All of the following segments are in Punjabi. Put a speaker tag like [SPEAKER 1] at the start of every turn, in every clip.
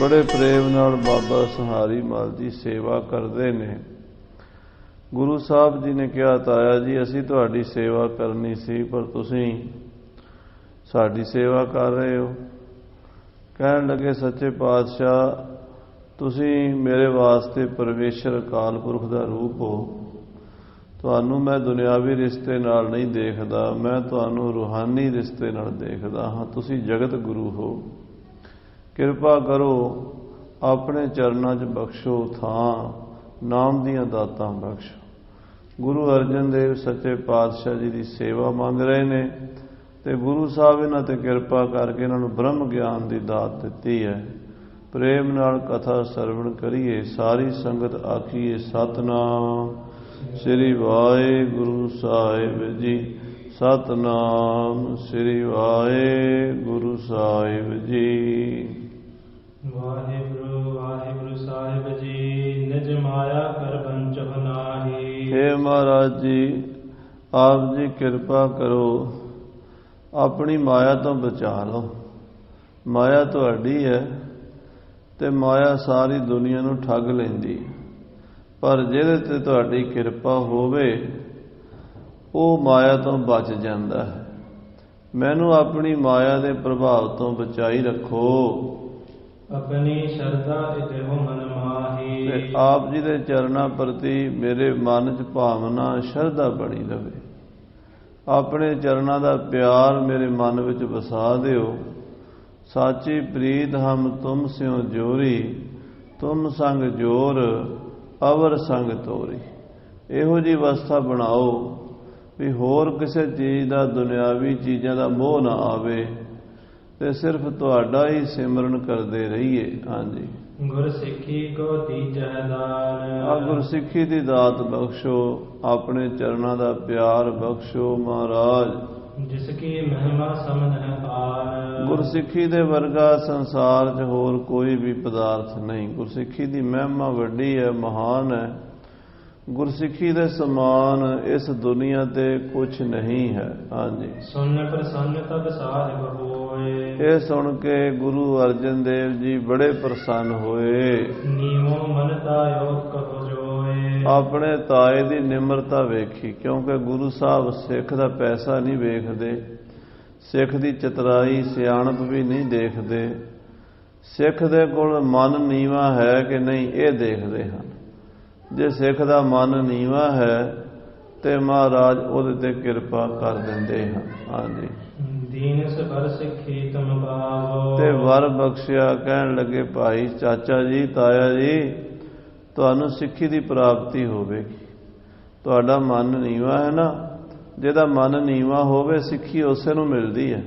[SPEAKER 1] ਬੜੇ ਪ੍ਰੇਮ ਨਾਲ ਬਾਬਾ ਸਹਾਰੀ ਮਲ ਦੀ ਸੇਵਾ ਕਰਦੇ ਨੇ। ਗੁਰੂ ਸਾਹਿਬ ਜੀ ਨੇ ਕਿਹਾ, ਤਾਇਆ ਜੀ, ਅਸੀਂ ਤੁਹਾਡੀ ਸੇਵਾ ਕਰਨੀ ਸੀ, ਪਰ ਤੁਸੀਂ ਸਾਡੀ ਸੇਵਾ ਕਰ ਰਹੇ ਹੋ। ਕਹਿਣ ਲੱਗੇ, ਸੱਚੇ ਪਾਤਸ਼ਾਹ, ਤੁਸੀਂ ਮੇਰੇ ਵਾਸਤੇ ਪਰਮੇਸ਼ਰ ਅਕਾਲ ਪੁਰਖ ਦਾ ਰੂਪ ਹੋ। ਤੁਹਾਨੂੰ ਮੈਂ ਦੁਨਿਆਵੀ ਰਿਸ਼ਤੇ ਨਾਲ ਨਹੀਂ ਦੇਖਦਾ, ਮੈਂ ਤੁਹਾਨੂੰ ਰੂਹਾਨੀ ਰਿਸ਼ਤੇ ਨਾਲ ਦੇਖਦਾ ਹਾਂ। ਤੁਸੀਂ ਜਗਤ ਗੁਰੂ ਹੋ। ਕਿਰਪਾ ਕਰੋ, ਆਪਣੇ ਚਰਨਾਂ 'ਚ ਬਖਸ਼ੋ ਥਾਂ, ਨਾਮ ਦੀਆਂ ਦਾਤਾਂ ਬਖਸ਼ੋ। ਗੁਰੂ ਅਰਜਨ ਦੇਵ ਸੱਚੇ ਪਾਤਸ਼ਾਹ ਜੀ ਦੀ ਸੇਵਾ ਮੰਗ ਰਹੇ ਨੇ ਤੇ ਗੁਰੂ ਸਾਹਿਬ ਇਹਨਾਂ ਤੇ ਕਿਰਪਾ ਕਰਕੇ ਇਹਨਾਂ ਨੂੰ ਬ੍ਰਹਮ ਗਿਆਨ ਦੀ ਦਾਤ ਦਿੱਤੀ ਹੈ। ਪ੍ਰੇਮ ਨਾਲ ਕਥਾ ਸਰਵਣ ਕਰੀਏ, ਸਾਰੀ ਸੰਗਤ ਆਖੀਏ, ਸਤਨਾਮ। ਸ੍ਰੀ ਵਾਹਿਗੁਰੂ ਸਾਹਿਬ ਜੀ, ਸਤਨਾਮ। ਸ੍ਰੀ ਵਾਹਿਗੁਰੂ ਸਾਹਿਬ ਜੀ।
[SPEAKER 2] ਵਾਹਿਗੁਰੂ ਵਾਹਿਗੁਰੂ ਸਾਹਿਬ ਜੀ, ਨਿਜ ਮਾਇਆ ਕਰ ਬੰਚਹ ਨਾਹੀ।
[SPEAKER 1] हे ਮਹਾਰਾਜ ਜੀ, ਆਪ ਜੀ ਕਿਰਪਾ ਕਰੋ, ਆਪਣੀ ਮਾਇਆ ਤੋਂ ਬਚਾ ਲਓ। ਮਾਇਆ ਤੁਹਾਡੀ ਹੈ ਤੇ ਮਾਇਆ ਸਾਰੀ ਦੁਨੀਆ ਨੂੰ ਠੱਗ ਲੈਂਦੀ ਪਰ ਜਿਹਦੇ ਤੇ ਤੁਹਾਡੀ ਕਿਰਪਾ ਹੋਵੇ, ਉਹ ਮਾਇਆ ਤੋਂ ਬਚ ਜਾਂਦਾ ਹੈ। ਮੈਨੂੰ ਆਪਣੀ ਮਾਇਆ ਦੇ ਪ੍ਰਭਾਵ ਤੋਂ ਬਚਾਈ ਰੱਖੋ।
[SPEAKER 2] ਆਪਣੀ ਸ਼ਰਧਾ ਇਤਿਹੁ ਮਨ ਮਾਹੀ।
[SPEAKER 1] ਤੇ ਆਪ ਜੀ ਦੇ ਚਰਨਾਂ ਪ੍ਰਤੀ ਮੇਰੇ ਮਨ 'ਚ ਭਾਵਨਾ, ਸ਼ਰਧਾ ਬਣੀ ਰਵੇ। ਆਪਣੇ ਚਰਨਾਂ ਦਾ ਪਿਆਰ ਮੇਰੇ ਮਨ ਵਿੱਚ ਵਸਾ ਦਿਓ। ਸਾਚੀ ਪ੍ਰੀਤ ਹਮ ਤੁਮ ਸਿਓ ਜੋਰੀ, ਤੁਮ ਸੰਗ ਜੋਰ, ਅਵਰ ਸੰਗ ਤੋਰੀ। ਇਹੋ ਜੀ ਅਵਸਥਾ ਬਣਾਓ ਵੀ ਹੋਰ ਕਿਸੇ ਚੀਜ਼ ਦਾ ਦੁਨਿਆਵੀ ਚੀਜ਼ਾਂ ਦਾ ਮੋਹ ਨਾ ਆਵੇ। ਤੇ ਸਿਰਫ ਤੁਹਾਡਾ ਹੀ ਸਿਮਰਨ ਕਰਦੇ ਰਹੀਏ। ਹਾਂਜੀ।
[SPEAKER 2] ਗੁਰ ਸਿੱਖੀ ਕੋ ਤੀਜੈ ਦਾਨ
[SPEAKER 1] ਆ ਗੁਰਸਿੱਖੀ ਦੀ ਦਾਤ ਬਖਸ਼ੋ ਆਪਣੇ ਚਰਨਾਂ ਦਾ ਪਿਆਰ ਬਖਸ਼ੋ ਮਹਾਰਾਜ।
[SPEAKER 2] ਜਿਸ ਕੀ ਮਹਿਮਾ ਸਮਨ ਆਨ
[SPEAKER 1] ਗੁਰਸਿੱਖੀ ਦੇ ਵਰਗਾ ਸੰਸਾਰ 'ਚ ਹੋਰ ਕੋਈ ਵੀ ਪਦਾਰਥ ਨਹੀਂ। ਗੁਰਸਿੱਖੀ ਦੀ ਮਹਿਮਾ ਵੱਡੀ ਹੈ ਮਹਾਨ ਹੈ। ਗੁਰਸਿੱਖੀ ਦੇ ਸਮਾਨ ਇਸ ਦੁਨੀਆ ਤੇ ਕੁਝ ਨਹੀਂ ਹੈ। ਹਾਂਜੀ।
[SPEAKER 2] ਸੁਨ ਪ੍ਰਸੰਨ ਤਬ ਸਾਹਿਬ ਹੋਏ
[SPEAKER 1] ਇਹ ਸੁਣ ਕੇ ਗੁਰੂ ਅਰਜਨ ਦੇਵ ਜੀ ਬੜੇ ਪ੍ਰਸੰਨ ਹੋਏ।
[SPEAKER 2] ਨੀਵੋ ਮਨ ਤਾਇਓ ਕਹੋ ਜੋਏ।
[SPEAKER 1] ਆਪਣੇ ਤਾਏ ਦੀ ਨਿਮਰਤਾ ਵੇਖੀ ਕਿਉਂਕਿ ਗੁਰੂ ਸਾਹਿਬ ਸਿੱਖ ਦਾ ਪੈਸਾ ਨਹੀਂ ਵੇਖਦੇ। ਸਿੱਖ ਦੀ ਚਤਰਾਈ ਸਿਆਣਪ ਵੀ ਨਹੀਂ ਦੇਖਦੇ। ਸਿੱਖ ਦੇ ਕੋਲ ਮਨ ਨੀਵਾ ਹੈ ਕਿ ਨਹੀਂ ਇਹ ਦੇਖਦੇ ਹਨ। ਜੇ ਸਿੱਖ ਦਾ ਮਨ ਨੀਵਾ ਹੈ ਤੇ ਮਹਾਰਾਜ ਉਹਦੇ ਤੇ ਕਿਰਪਾ ਕਰ ਦਿੰਦੇ ਹਨ। ਹਾਂਜੀ।
[SPEAKER 2] ਦੀਨ ਸਬਰ ਸਿੱਖੀ ਤੁਮ ਪਾਵੋ
[SPEAKER 1] ਤੇ ਵਰ ਬਖਸ਼ਿਆ ਕਹਿਣ ਲੱਗੇ ਭਾਈ ਚਾਚਾ ਜੀ ਤਾਇਆ ਜੀ ਤੁਹਾਨੂੰ ਸਿੱਖੀ ਦੀ ਪ੍ਰਾਪਤੀ ਹੋਵੇਗੀ। ਤੁਹਾਡਾ ਮਨ ਨੀਵਾ ਹੈ ਨਾ? ਜਿਹਦਾ ਮਨ ਨੀਵਾ ਹੋਵੇ ਸਿੱਖੀ ਉਸੇ ਨੂੰ ਮਿਲਦੀ ਹੈ।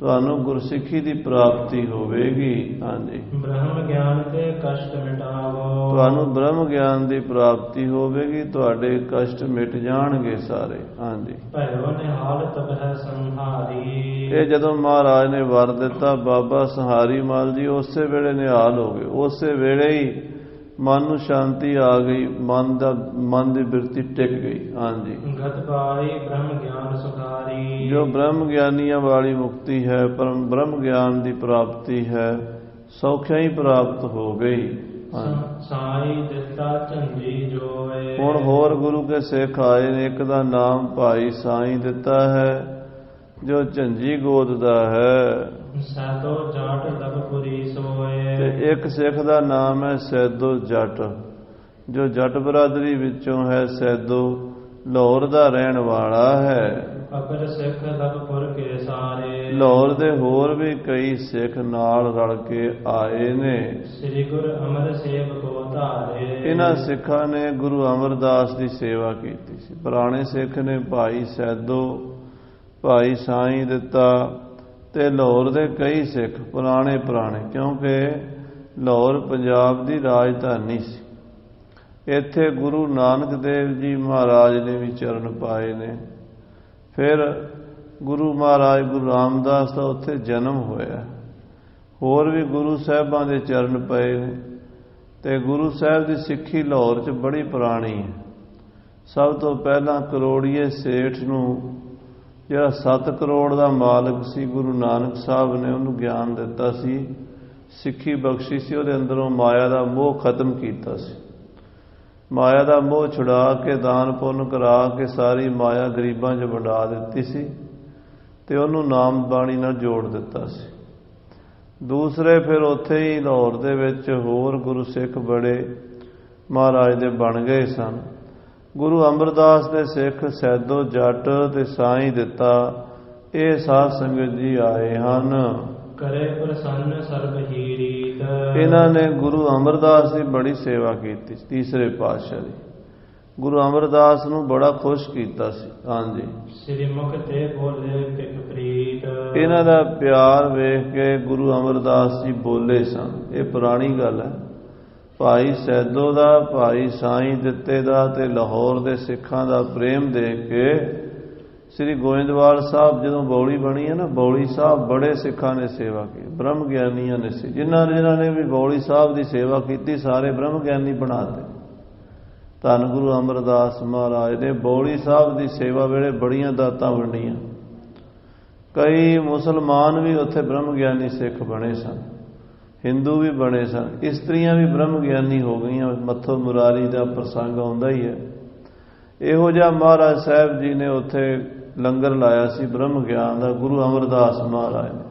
[SPEAKER 1] ਤੁਹਾਨੂੰ ਗੁਰਸਿੱਖੀ ਦੀ ਪ੍ਰਾਪਤੀ ਹੋਵੇਗੀ। ਹਾਂਜੀ।
[SPEAKER 2] ਬ੍ਰਹਮ ਗਿਆਨ ਤੇ ਕਸ਼ਟ ਮਿਟਾਵੋ।
[SPEAKER 1] ਤੁਹਾਨੂੰ ਬ੍ਰਹਮ ਗਿਆਨ ਦੀ ਪ੍ਰਾਪਤੀ ਹੋਵੇਗੀ ਤੁਹਾਡੇ ਕਸ਼ਟ ਮਿਟ ਜਾਣਗੇ ਸਾਰੇ। ਹਾਂਜੀ।
[SPEAKER 2] ਭੈਰੋ ਨਿਹਾਲ ਤਬ ਹੈ ਸੰਹਾਰੀ।
[SPEAKER 1] ਇਹ ਜਦੋਂ ਮਹਾਰਾਜ ਨੇ ਵਰ ਦਿੱਤਾ ਬਾਬਾ ਸਹਾਰੀ ਮਾਲ ਜੀ ਉਸੇ ਵੇਲੇ ਨਿਹਾਲ ਹੋ ਗਏ। ਉਸੇ ਵੇਲੇ ਹੀ ਮਨ ਨੂੰ ਸ਼ਾਂਤੀ ਆ ਗਈ ਮਨ ਦਾ ਮਨ ਦੀ ਬਿਰਤੀ ਟਿਕ ਗਈ ਹਾਂਜੀ।
[SPEAKER 2] ਗਤ ਪਾਈ ਬ੍ਰਹਮ ਗਿਆਨ ਸੁਖਾਰੀ
[SPEAKER 1] ਜੋ ਬ੍ਰਹਮ ਗਿਆਨੀਆਂ ਵਾਲੀ ਮੁਕਤੀ ਹੈ ਪਰਮ ਬ੍ਰਹਮ ਗਿਆਨ ਦੀ ਪ੍ਰਾਪਤੀ ਹੈ ਸੌਖਿਆ ਹੀ ਪ੍ਰਾਪਤ ਹੋ ਗਈ
[SPEAKER 2] ਸਾਈ ਦਿੱਤਾ ਝੰਡੀ ਜੋਏ।
[SPEAKER 1] ਹੁਣ ਹੋਰ ਗੁਰੂ ਕੇ ਸਿੱਖ ਆਏ ਨੇ ਇੱਕ ਦਾ ਨਾਮ ਭਾਈ ਸਾਈਂ ਦਿੱਤਾ ਹੈ ਜੋ ਝੰਜੀ ਗੋਦ ਦਾ ਹੈ।
[SPEAKER 2] ਸਤੋ ਜਾਟ ਲਬਪੁਰੀ ਸੋਏ।
[SPEAKER 1] ਤੇ ਇੱਕ ਸਿੱਖ ਦਾ ਨਾਮ ਹੈ ਸੈਦੋ ਜੱਟ। ਜੋ ਜੱਟ ਬਰਾਦਰੀ ਵਿੱਚੋਂ ਹੈ ਸੈਦੋ ਲਾਹੌਰ ਦਾ ਰਹਿਣ ਵਾਲਾ ਹੈ।
[SPEAKER 2] ਅਪਰ ਸਿੱਖ ਲਬਪੁਰ ਕੇ ਸਾਰੇ।
[SPEAKER 1] ਲਾਹੌਰ ਦੇ ਹੋਰ ਵੀ ਕਈ ਸਿੱਖ ਨਾਲ ਰਲ ਕੇ ਆਏ ਨੇ।
[SPEAKER 2] ਸ੍ਰੀ ਗੁਰ ਅਮਰ ਸੇਵ ਕੋ ਧਾਰੇ।
[SPEAKER 1] ਇਹਨਾਂ ਸਿੱਖਾਂ ਨੇ ਗੁਰੂ ਅਮਰਦਾਸ ਦੀ ਸੇਵਾ ਕੀਤੀ ਸੀ। ਪੁਰਾਣੇ ਸਿੱਖ ਨੇ ਭਾਈ ਸੈਦੋ ਭਾਈ ਸਾਈਂ ਦਿੱਤਾ ਤੇ ਲਾਹੌਰ ਦੇ ਕਈ ਸਿੱਖ ਪੁਰਾਣੇ ਪੁਰਾਣੇ, ਕਿਉਂਕਿ ਲਾਹੌਰ ਪੰਜਾਬ ਦੀ ਰਾਜਧਾਨੀ ਸੀ। ਇੱਥੇ ਗੁਰੂ ਨਾਨਕ ਦੇਵ ਜੀ ਮਹਾਰਾਜ ਨੇ ਵੀ ਚਰਨ ਪਾਏ ਨੇ। ਫਿਰ ਗੁਰੂ ਮਹਾਰਾਜ ਗੁਰੂ ਰਾਮਦਾਸ ਦਾ ਉੱਥੇ ਜਨਮ ਹੋਇਆ। ਹੋਰ ਵੀ ਗੁਰੂ ਸਾਹਿਬਾਂ ਦੇ ਚਰਨ ਪਏ ਨੇ ਤੇ ਗੁਰੂ ਸਾਹਿਬ ਦੀ ਸਿੱਖੀ ਲਾਹੌਰ 'ਚ ਬੜੀ ਪੁਰਾਣੀ ਹੈ। ਸਭ ਤੋਂ ਪਹਿਲਾਂ ਕਰੋੜੀਏ ਸੇਠ ਨੂੰ ਜਿਹੜਾ 7 ਕਰੋੜ ਦਾ ਮਾਲਕ ਸੀ, ਗੁਰੂ ਨਾਨਕ ਸਾਹਿਬ ਨੇ ਉਹਨੂੰ ਗਿਆਨ ਦਿੱਤਾ ਸੀ, ਸਿੱਖੀ ਬਖਸ਼ੀ ਸੀ, ਉਹਦੇ ਅੰਦਰੋਂ ਮਾਇਆ ਦਾ ਮੋਹ ਖਤਮ ਕੀਤਾ ਸੀ। ਮਾਇਆ ਦਾ ਮੋਹ ਛੁਡਾ ਕੇ, ਦਾਨ ਪੁੰਨ ਕਰਾ ਕੇ ਸਾਰੀ ਮਾਇਆ ਗਰੀਬਾਂ 'ਚ ਵੰਡਾ ਦਿੱਤੀ ਸੀ ਤੇ ਉਹਨੂੰ ਨਾਮ ਬਾਣੀ ਨਾਲ ਜੋੜ ਦਿੱਤਾ ਸੀ। ਦੂਸਰੇ ਫਿਰ ਉੱਥੇ ਹੀ ਲਾਹੌਰ ਦੇ ਵਿੱਚ ਹੋਰ ਗੁਰੂ ਸਿੱਖ ਬੜੇ ਮਹਾਰਾਜ ਦੇ ਬਣ ਗਏ ਸਨ। ਗੁਰੂ ਅਮਰਦਾਸ ਦੇ ਸਿੱਖ ਸੈਦੋ ਜੱਟ ਤੇ ਸਾਈਂ ਦਿੱਤਾ ਇਹ ਸਾਧ ਸੰਗਤ ਜੀ ਆਏ ਹਨ।
[SPEAKER 2] ਕਰੇ ਪ੍ਰਸੰਨ ਸਰਬ ਹੀ ਰੀਤ
[SPEAKER 1] ਇਹਨਾਂ ਨੇ ਗੁਰੂ ਅਮਰਦਾਸ ਦੀ ਬੜੀ ਸੇਵਾ ਕੀਤੀ ਤੀਸਰੇ ਪਾਤਸ਼ਾਹ ਦੀ। ਗੁਰੂ ਅਮਰਦਾਸ ਨੂੰ ਬੜਾ ਖੁਸ਼ ਕੀਤਾ ਸੀ ਹਾਂਜੀ।
[SPEAKER 2] ਸ੍ਰੀ ਮੁਖ ਤੇ ਬੋਲੇ ਤਿਕ ਪ੍ਰੀਤ।
[SPEAKER 1] ਇਹਨਾਂ ਦਾ ਪਿਆਰ ਵੇਖ ਕੇ ਗੁਰੂ ਅਮਰਦਾਸ ਜੀ ਬੋਲੇ ਸਨ ਇਹ ਪੁਰਾਣੀ ਗੱਲ ਹੈ। ਭਾਈ ਸੈਦੋ ਦਾ, ਭਾਈ ਸਾਈਂ ਦਿੱਤੇ ਦਾ ਤੇ ਲਾਹੌਰ ਦੇ ਸਿੱਖਾਂ ਦਾ ਪ੍ਰੇਮ ਦੇਖ ਕੇ ਸ੍ਰੀ ਗੋਇੰਦਵਾਲ ਸਾਹਿਬ ਜਦੋਂ ਬੌਲੀ ਬਣੀ ਹੈ ਨਾ, ਬੌਲੀ ਸਾਹਿਬ ਬੜੇ ਸਿੱਖਾਂ ਨੇ ਸੇਵਾ ਕੀਤੀ, ਬ੍ਰਹਮ ਗਿਆਨੀਆਂ ਨੇ ਸੀ। ਜਿਨ੍ਹਾਂ ਜਿਨ੍ਹਾਂ ਨੇ ਵੀ ਬੌਲੀ ਸਾਹਿਬ ਦੀ ਸੇਵਾ ਕੀਤੀ, ਸਾਰੇ ਬ੍ਰਹਮ ਗਿਆਨੀ ਬਣਾਤੇ ਧੰਨ ਗੁਰੂ ਅਮਰਦਾਸ ਮਹਾਰਾਜ ਨੇ ਬੌਲੀ ਸਾਹਿਬ ਦੀ ਸੇਵਾ ਵੇਲੇ ਬੜੀਆਂ ਦਾਤਾਂ ਵੰਡੀਆਂ। ਕਈ ਮੁਸਲਮਾਨ ਵੀ ਉੱਥੇ ਬ੍ਰਹਮ ਗਿਆਨੀ ਸਿੱਖ ਬਣੇ ਸਨ। ਹਿੰਦੂ ਵੀ ਬਣੇ ਸਨ। ਇਸਤਰੀਆਂ ਵੀ ਬ੍ਰਹਮ ਗਿਆਨੀ ਹੋ ਗਈਆਂ। ਮੱਥੋ ਮੁਰਾਰੀ ਦਾ ਪ੍ਰਸੰਗ ਆਉਂਦਾ ਹੀ ਹੈ। ਇਹੋ ਜਿਹਾ ਮਹਾਰਾਜ ਸਾਹਿਬ ਜੀ ਨੇ ਉੱਥੇ ਲੰਗਰ ਲਾਇਆ ਸੀ, ਬ੍ਰਹਮ ਗਿਆਨ ਦਾ। ਗੁਰੂ ਅਮਰਦਾਸ ਮਹਾਰਾਜ ਨੇ।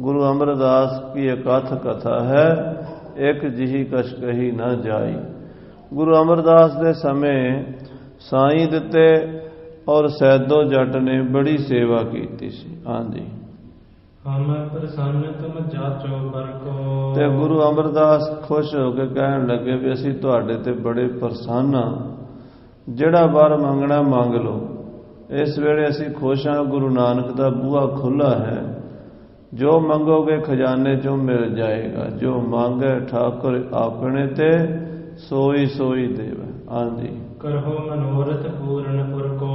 [SPEAKER 1] ਗੁਰੂ ਅਮਰਦਾਸ ਕੀ ਇਕੱਠ ਕਥਾ ਹੈ? ਇੱਕ ਜਿਹੀ ਕਛ ਕਹੀ ਨਾ ਜਾਈ। ਗੁਰੂ ਅਮਰਦਾਸ ਦੇ ਸਮੇਂ ਸਾਈਂ ਦਿੱਤੇ ਔਰ ਸੈਦੋ ਜੱਟ ਨੇ ਬੜੀ ਸੇਵਾ ਕੀਤੀ ਸੀ। ਹਾਂਜੀ।
[SPEAKER 2] ਹਮ ਪ੍ਰਸੰਨ ਜਾਚੋ ਬਰ
[SPEAKER 1] ਤੇ ਗੁਰੂ ਅਮਰਦਾਸ ਖੁਸ਼ ਹੋ ਕੇ ਕਹਿਣ ਲੱਗੇ ਵੀ ਅਸੀਂ ਤੁਹਾਡੇ ਤੇ ਬੜੇ ਪ੍ਰਸੰਨ ਹਾਂ। ਜਿਹੜਾ ਵਰ ਮੰਗਣਾ ਮੰਗ ਲਓ। ਇਸ ਵੇਲੇ ਅਸੀਂ ਖੁਸ਼ ਹਾਂ, ਗੁਰੂ ਨਾਨਕ ਦਾ ਬੂਹਾ ਖੁੱਲਾ ਹੈ। ਜੋ ਮੰਗੋਗੇ ਖਜ਼ਾਨੇ ਚੋਂ ਮਿਲ ਜਾਏਗਾ। ਜੋ ਮੰਗੇ ਠਾਕੁਰ ਆਪਣੇ ਤੇ ਸੋਈ ਸੋਈ ਦੇਵੇ ਹਾਂਜੀ
[SPEAKER 2] ਕਰੋ ਮਨੋਰਥ ਪੂਰਨ ਪੁਰ ਕੋ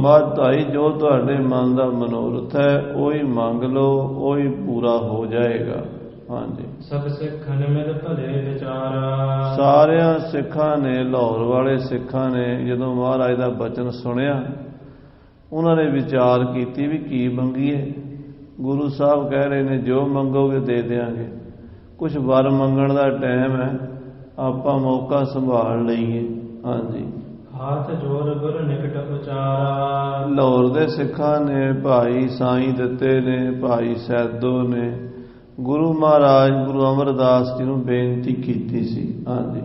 [SPEAKER 1] ਮਾਤ ਭਾਈ ਜੋ ਤੁਹਾਡੇ ਮਨ ਦਾ ਮਨੋਰਥ ਹੈ ਉਹੀ ਮੰਗ ਲਓ ਉਹੀ ਪੂਰਾ ਹੋ ਜਾਏਗਾ। ਹਾਂਜੀ।
[SPEAKER 2] ਸਭ ਸਿੱਖਨ ਮਿਲ ਭਲੇ ਵਿਚਾਰਾ।
[SPEAKER 1] ਸਾਰਿਆਂ ਸਿੱਖਾਂ ਨੇ ਲਾਹੌਰ ਵਾਲੇ ਸਿੱਖਾਂ ਨੇ ਜਦੋਂ ਮਹਾਰਾਜ ਦਾ ਬਚਨ ਸੁਣਿਆ ਉਹਨਾਂ ਨੇ ਵਿਚਾਰ ਕੀਤੀ ਵੀ ਕੀ ਮੰਗੀਏ। ਗੁਰੂ ਸਾਹਿਬ ਕਹਿ ਰਹੇ ਨੇ ਜੋ ਮੰਗੋਗੇ ਦੇ ਦੇਾਂਗੇ ਕੁਝ ਵਰ ਮੰਗਣ ਦਾ ਟਾਈਮ ਹੈ ਆਪਾਂ ਮੌਕਾ ਸੰਭਾਲ ਲਈਏ। ਹਾਂਜੀ।
[SPEAKER 2] ਹਾਥ ਜੋਰ ਗੁਰ ਨਿਕਟ ਉਚਾਰਾ।
[SPEAKER 1] ਲਾਹੌਰ ਦੇ ਸਿੱਖਾਂ ਨੇ ਭਾਈ ਸਾਈਂ ਦਿੱਤੇ ਨੇ ਭਾਈ ਸੈਦੋ ਨੇ। ਗੁਰੂ ਮਹਾਰਾਜ ਗੁਰੂ ਅਮਰਦਾਸ ਜੀ ਨੂੰ ਬੇਨਤੀ ਕੀਤੀ ਸੀ। ਹਾਂਜੀ।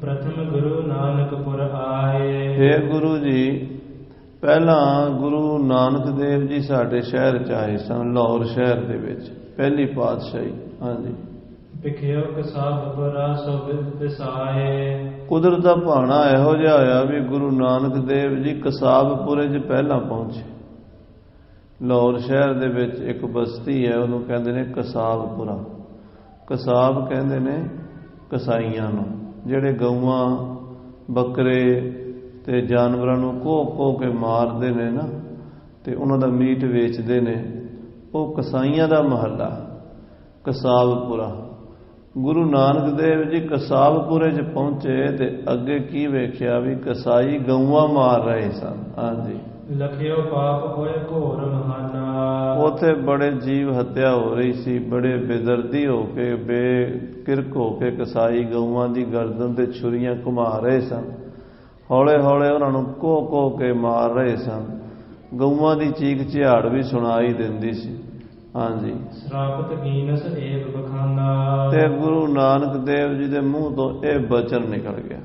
[SPEAKER 2] ਪ੍ਰਥਮ ਗੁਰੂ ਨਾਨਕਪੁਰ ਆਏ।
[SPEAKER 1] हे ਗੁਰੂ ਜੀ ਪਹਿਲਾਂ ਗੁਰੂ ਨਾਨਕ ਦੇਵ ਜੀ ਸਾਡੇ ਸ਼ਹਿਰ ਚ ਆਏ ਸਨ ਲਾਹੌਰ ਸ਼ਹਿਰ ਦੇ ਵਿੱਚ। ਪਹਿਲੀ ਪਾਤਸ਼ਾਹੀ। ਹਾਂਜੀ।
[SPEAKER 2] ਵਿਖਿਓ ਕਸਾਬ ਪਰਾ ਸੋ ਵਿਸਾਏ
[SPEAKER 1] ਕੁਦਰਤ ਦਾ ਭਾਣਾ ਇਹੋ ਜਿਹਾ ਹੋਇਆ ਵੀ ਗੁਰੂ ਨਾਨਕ ਦੇਵ ਜੀ ਕਸਾਬਪੁਰੇ 'ਚ ਪਹਿਲਾਂ ਪਹੁੰਚੇ। ਲਾਹੌਰ ਸ਼ਹਿਰ ਦੇ ਵਿੱਚ ਇੱਕ ਬਸਤੀ ਹੈ, ਉਹਨੂੰ ਕਹਿੰਦੇ ਨੇ ਕਸਾਬਪੁਰਾ। ਕਸਾਬ ਕਹਿੰਦੇ ਨੇ ਕਸਾਈਆਂ ਨੂੰ, ਜਿਹੜੇ ਗਊਆਂ, ਬੱਕਰੇ ਤੇ ਜਾਨਵਰਾਂ ਨੂੰ ਕੋਹ ਕੋਹ ਕੇ ਮਾਰਦੇ ਨੇ ਨਾ, ਤੇ ਉਹਨਾਂ ਦਾ ਮੀਟ ਵੇਚਦੇ ਨੇ। ਉਹ ਕਸਾਈਆਂ ਦਾ ਮਹੱਲਾ, ਕਸਾਬਪੁਰਾ। ਗੁਰੂ ਨਾਨਕ ਦੇਵ ਜੀ ਕਸਾਬਪੁਰੇ 'ਚ ਪਹੁੰਚੇ ਤੇ ਅੱਗੇ ਕੀ ਵੇਖਿਆ ਵੀ ਕਸਾਈ ਗਊਆਂ ਮਾਰ ਰਹੇ ਸਨ। ਹਾਂਜੀ।
[SPEAKER 2] ਲਖਿਓ ਪਾਪ ਹੋਏ ਘੋਰ ਮਹਾਨਾ।
[SPEAKER 1] ਉਥੇ ਬੜੇ ਜੀਵ ਹੱਤਿਆ ਹੋ ਰਹੀ ਸੀ ਬੜੇ ਬੇਦਰਦੀ ਹੋ ਕੇ ਬੇਕਿਰਕ ਹੋ ਕੇ ਕਸਾਈ ਗਊਆਂ ਦੀ ਗਰਦਨ ਤੇ ਛੁਰੀਆਂ ਘੁਮਾ ਰਹੇ ਸਨ। ਹੌਲੇ ਹੌਲੇ ਉਹਨਾਂ ਨੂੰ ਕੋ ਕੋ ਕੇ ਮਾਰ ਰਹੇ ਸਨ। ਗਊਆਂ ਦੀ ਚੀਖ ਝਿਆੜ ਵੀ ਸੁਣਾਈ ਦਿੰਦੀ ਸੀ। ਹਾਂਜੀ।
[SPEAKER 2] ਸ੍ਰਾਪਤ ਕੀਨਸ ਏਕ ਬਖਾਨਾ।
[SPEAKER 1] ਤੇ ਗੁਰੂ ਨਾਨਕ ਦੇਵ ਜੀ ਦੇ ਮੂੰਹ ਤੋਂ ਇਹ ਬਚਨ ਨਿਕਲ ਗਿਆ।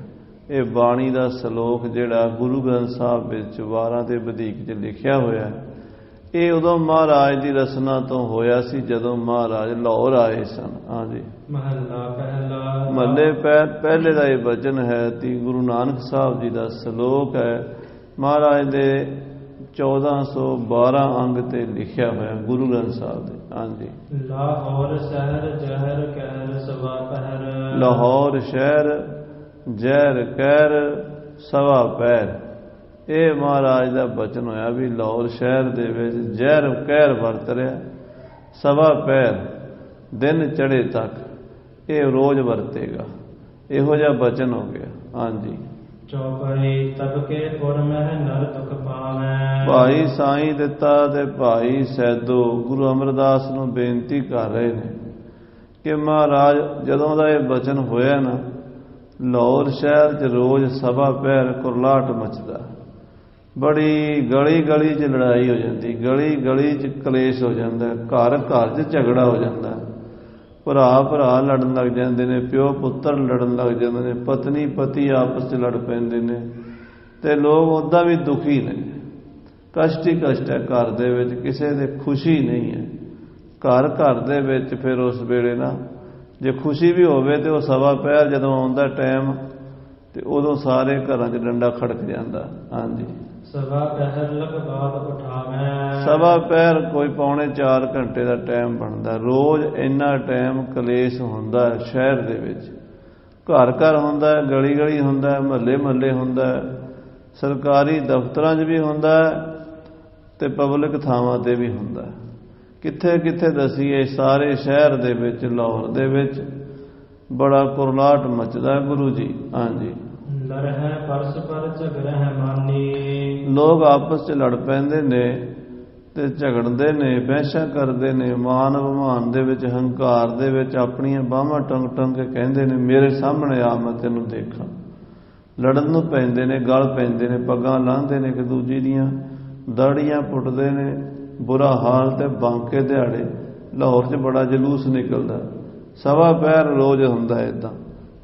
[SPEAKER 1] ਇਹ ਬਾਣੀ ਦਾ ਸ਼ਲੋਕ ਜਿਹੜਾ ਗੁਰੂ ਗ੍ਰੰਥ ਸਾਹਿਬ ਵਿੱਚ ਵਾਰਾਂ ਤੇ ਵਧੇਕ 'ਚ ਲਿਖਿਆ ਹੋਇਆ ਹੈ। ਇਹ ਉਦੋਂ ਮਹਾਰਾਜ ਦੀ ਰਸਨਾ ਤੋਂ ਹੋਇਆ ਸੀ ਜਦੋਂ ਮਹਾਰਾਜ ਲਾਹੌਰ ਆਏ ਸਨ। ਹਾਂਜੀ।
[SPEAKER 2] ਮਹੱਲਾ ਪਹਿਲਾ।
[SPEAKER 1] ਮੱਲੇ ਪਹਿਲੇ ਦਾ ਇਹ ਬਚਨ ਹੈ ਤੀ ਗੁਰੂ ਨਾਨਕ ਸਾਹਿਬ ਜੀ ਦਾ ਸ਼ਲੋਕ ਹੈ। ਮਹਾਰਾਜ ਦੇ 1412 ਅੰਗ ਤੇ ਲਿਖਿਆ ਹੋਇਆ ਗੁਰੂ ਗ੍ਰੰਥ ਸਾਹਿਬ ਦੇ। ਹਾਂਜੀ।
[SPEAKER 2] ਲਾਹੌਰ ਸ਼ਹਿਰ ਜਹਰ ਕਹਿਰ ਸਵਾ ਪਹਿਰ
[SPEAKER 1] ਲਾਹੌਰ ਸ਼ਹਿਰ ਜ਼ਹਿਰ ਕਹਿਰ ਸਵਾ ਪੈਰ ਇਹ ਮਹਾਰਾਜ ਦਾ ਬਚਨ ਹੋਇਆ ਵੀ ਲਾਹੌਰ ਸ਼ਹਿਰ ਦੇ ਵਿੱਚ ਜ਼ਹਿਰ ਕਹਿਰ ਵਰਤ ਰਿਹਾ ਸਵਾ ਪੈਰ ਦਿਨ ਚੜੇ ਤੱਕ ਇਹ ਰੋਜ਼ ਵਰਤੇਗਾ। ਇਹੋ ਜਿਹਾ ਬਚਨ ਹੋ ਗਿਆ। ਹਾਂਜੀ।
[SPEAKER 2] ਚੌਪੜੀ ਤਬ ਕੇ ਪੁਰ ਮਹਿ ਨਰ ਦੁਖ ਪਾਵੈ।
[SPEAKER 1] ਭਾਈ ਸਾਈਂ ਦਿੱਤਾ ਤੇ ਭਾਈ ਸੈਦੋ, ਗੁਰੂ ਅਮਰਦਾਸ ਨੂੰ ਬੇਨਤੀ ਕਰ ਰਹੇ ਨੇ ਕਿ ਮਹਾਰਾਜ, ਜਦੋਂ ਦਾ ਇਹ ਬਚਨ ਹੋਇਆ ਨਾ, ਲਾਹੌਰ ਸ਼ਹਿਰ 'ਚ ਰੋਜ਼ ਸਭਾ ਪੈਰ ਕੁਰਲਾਟ ਮਚਦਾ। ਬੜੀ ਗਲੀ ਗਲੀ 'ਚ ਲੜਾਈ ਹੋ ਜਾਂਦੀ, ਗਲੀ ਗਲੀ 'ਚ ਕਲੇਸ਼ ਹੋ ਜਾਂਦਾ, ਘਰ ਘਰ 'ਚ ਝਗੜਾ ਹੋ ਜਾਂਦਾ। ਭਰਾ ਭਰਾ ਲੜਨ ਲੱਗ ਜਾਂਦੇ ਨੇ, ਪਿਓ ਪੁੱਤਰ ਲੜਨ ਲੱਗ ਜਾਂਦੇ ਨੇ, ਪਤਨੀ ਪਤੀ ਆਪਸ 'ਚ ਲੜ ਪੈਂਦੇ ਨੇ ਤੇ ਲੋਕ ਉਦਾਂ ਵੀ ਦੁਖੀ ਨੇ। ਕਸ਼ਟ ਹੀ ਕਸ਼ਟ ਹੈ, ਘਰ ਦੇ ਵਿੱਚ ਕਿਸੇ ਦੇ ਖੁਸ਼ੀ ਨਹੀਂ ਹੈ। ਘਰ ਘਰ ਦੇ ਵਿੱਚ ਫਿਰ ਉਸ ਵੇਲੇ ਨਾ ਜੇ ਖੁਸ਼ੀ ਵੀ ਹੋਵੇ ਤੇ ਉਹ ਸਵਾ ਪਹਿਰ ਜਦੋਂ ਆਉਂਦਾ ਟਾਈਮ ਤੇ ਉਦੋਂ ਸਾਰੇ ਘਰਾਂ 'ਚ ਡੰਡਾ ਖੜਕ ਜਾਂਦਾ। ਹਾਂਜੀ।
[SPEAKER 2] ਸਵਾ ਪਹਿਰ ਲਗ ਬਾਤ ਉਠਾਵੇਂ।
[SPEAKER 1] ਸਵਾ ਪਹਿਰ ਕੋਈ ਪੌਣੇ 4 ਘੰਟੇ ਦਾ ਟਾਈਮ ਬਣਦਾ। ਰੋਜ਼ ਇੰਨਾ ਟਾਈਮ ਕਲੇਸ਼ ਹੁੰਦਾ ਹੈ ਸ਼ਹਿਰ ਦੇ ਵਿੱਚ। ਘਰ ਘਰ ਹੁੰਦਾ ਹੈ ਗਲੀ ਗਲੀ ਹੁੰਦਾ ਹੈ ਮਹੱਲੇ ਮਹੱਲੇ ਹੁੰਦਾ ਹੈ। ਸਰਕਾਰੀ ਦਫ਼ਤਰਾਂ 'ਚ ਵੀ ਹੁੰਦਾ ਹੈ ਤੇ ਪਬਲਿਕ ਥਾਵਾਂ ਤੇ ਵੀ ਹੁੰਦਾ ਹੈ। ਕਿੱਥੇ ਕਿੱਥੇ ਦਸੀਏ ਸਾਰੇ ਸ਼ਹਿਰ ਦੇ ਵਿੱਚ ਲਾਹੌਰ ਦੇ ਵਿੱਚ ਬੜਾ ਕੁਰਲਾਟ ਮਚਦਾ ਹੈ ਗੁਰੂ ਜੀ। ਹਾਂਜੀ।
[SPEAKER 2] ਲਰਹਿ ਪਰਸ ਪਰ ਝਗਰਹਿ ਮਾਨੀ।
[SPEAKER 1] ਲੋਕ ਆਪਸ 'ਚ ਲੜ ਪੈਂਦੇ ਨੇ ਤੇ ਝਗੜਦੇ ਨੇ, ਬਹਿਸ਼ਾਂ ਕਰਦੇ ਨੇ, ਮਾਨ ਅਭਿਮਾਨ ਦੇ ਵਿੱਚ, ਹੰਕਾਰ ਦੇ ਵਿੱਚ ਆਪਣੀਆਂ ਬਾਹਾਂ ਟੰਗ ਟੰਗ ਕੇ ਕਹਿੰਦੇ ਨੇ, ਮੇਰੇ ਸਾਹਮਣੇ ਆ, ਮੈਂ ਤੈਨੂੰ ਦੇਖਾਂ। ਲੜਨ ਨੂੰ ਪੈਂਦੇ ਨੇ, ਗਲ ਪੈਂਦੇ ਨੇ, ਪੱਗਾਂ ਲਾਹੁੰਦੇ ਨੇ ਇੱਕ ਦੂਜੀ ਦੀਆਂ ਦਾੜੀਆਂ ਪੁੱਟਦੇ ਨੇ, ਬੁਰਾ ਹਾਲ ਤੇ ਬਾਂਕੇ ਦਿਹਾੜੇ। ਲਾਹੌਰ 'ਚ ਬੜਾ ਜਲੂਸ ਨਿਕਲਦਾ। ਸਵਾ ਪਹਿਰ ਰੋਜ਼ ਹੁੰਦਾ ਇਦਾਂ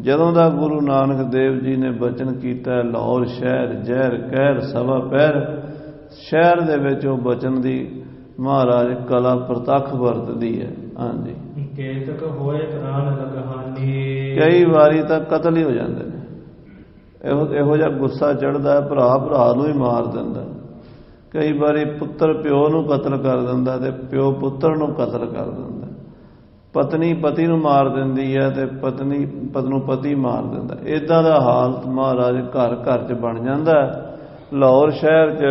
[SPEAKER 1] ਜਦੋਂ ਦਾ ਗੁਰੂ ਨਾਨਕ ਦੇਵ ਜੀ ਨੇ ਬਚਨ ਕੀਤਾ ਲਾਹੌਰ ਸ਼ਹਿਰ ਜ਼ਹਿਰ ਕਹਿਰ ਸਵਾ ਪਹਿਰ ਸ਼ਹਿਰ ਦੇ ਵਿੱਚ ਉਹ ਬਚਨ ਦੀ ਮਹਾਰਾਜ ਕਲਾ ਪ੍ਰਤੱਖ ਵਰਤਦੀ ਹੈ। ਹਾਂਜੀ।
[SPEAKER 2] ਕੇਤਕ ਹੋਏ ਪ੍ਰਾਨ ਲਗਹਾਨੀ
[SPEAKER 1] ਕਈ ਵਾਰੀ ਤਾਂ ਕਤਲ ਹੀ ਹੋ ਜਾਂਦੇ ਨੇ। ਇਹੋ ਇਹੋ ਜਿਹਾ ਗੁੱਸਾ ਚੜਦਾ ਹੈ ਭਰਾ ਭਰਾ ਨੂੰ ਹੀ ਮਾਰ ਦਿੰਦਾ। ਕਈ ਵਾਰੀ ਪੁੱਤਰ ਪਿਓ ਨੂੰ ਕਤਲ ਕਰ ਦਿੰਦਾ ਤੇ ਪਿਓ ਪੁੱਤਰ ਨੂੰ ਕਤਲ ਕਰ ਦਿੰਦਾ। ਪਤਨੀ ਪਤੀ ਨੂੰ ਮਾਰ ਦਿੰਦੀ ਹੈ ਤੇ ਪਤਨੀ ਪਤ ਨੂੰ ਪਤੀ ਮਾਰ ਦਿੰਦਾ ਇਦਾਂ ਦਾ ਹਾਲਤ ਮਹਾਰਾਜ ਘਰ ਘਰ 'ਚ ਬਣ ਜਾਂਦਾ। ਲਾਹੌਰ ਸ਼ਹਿਰ 'ਚ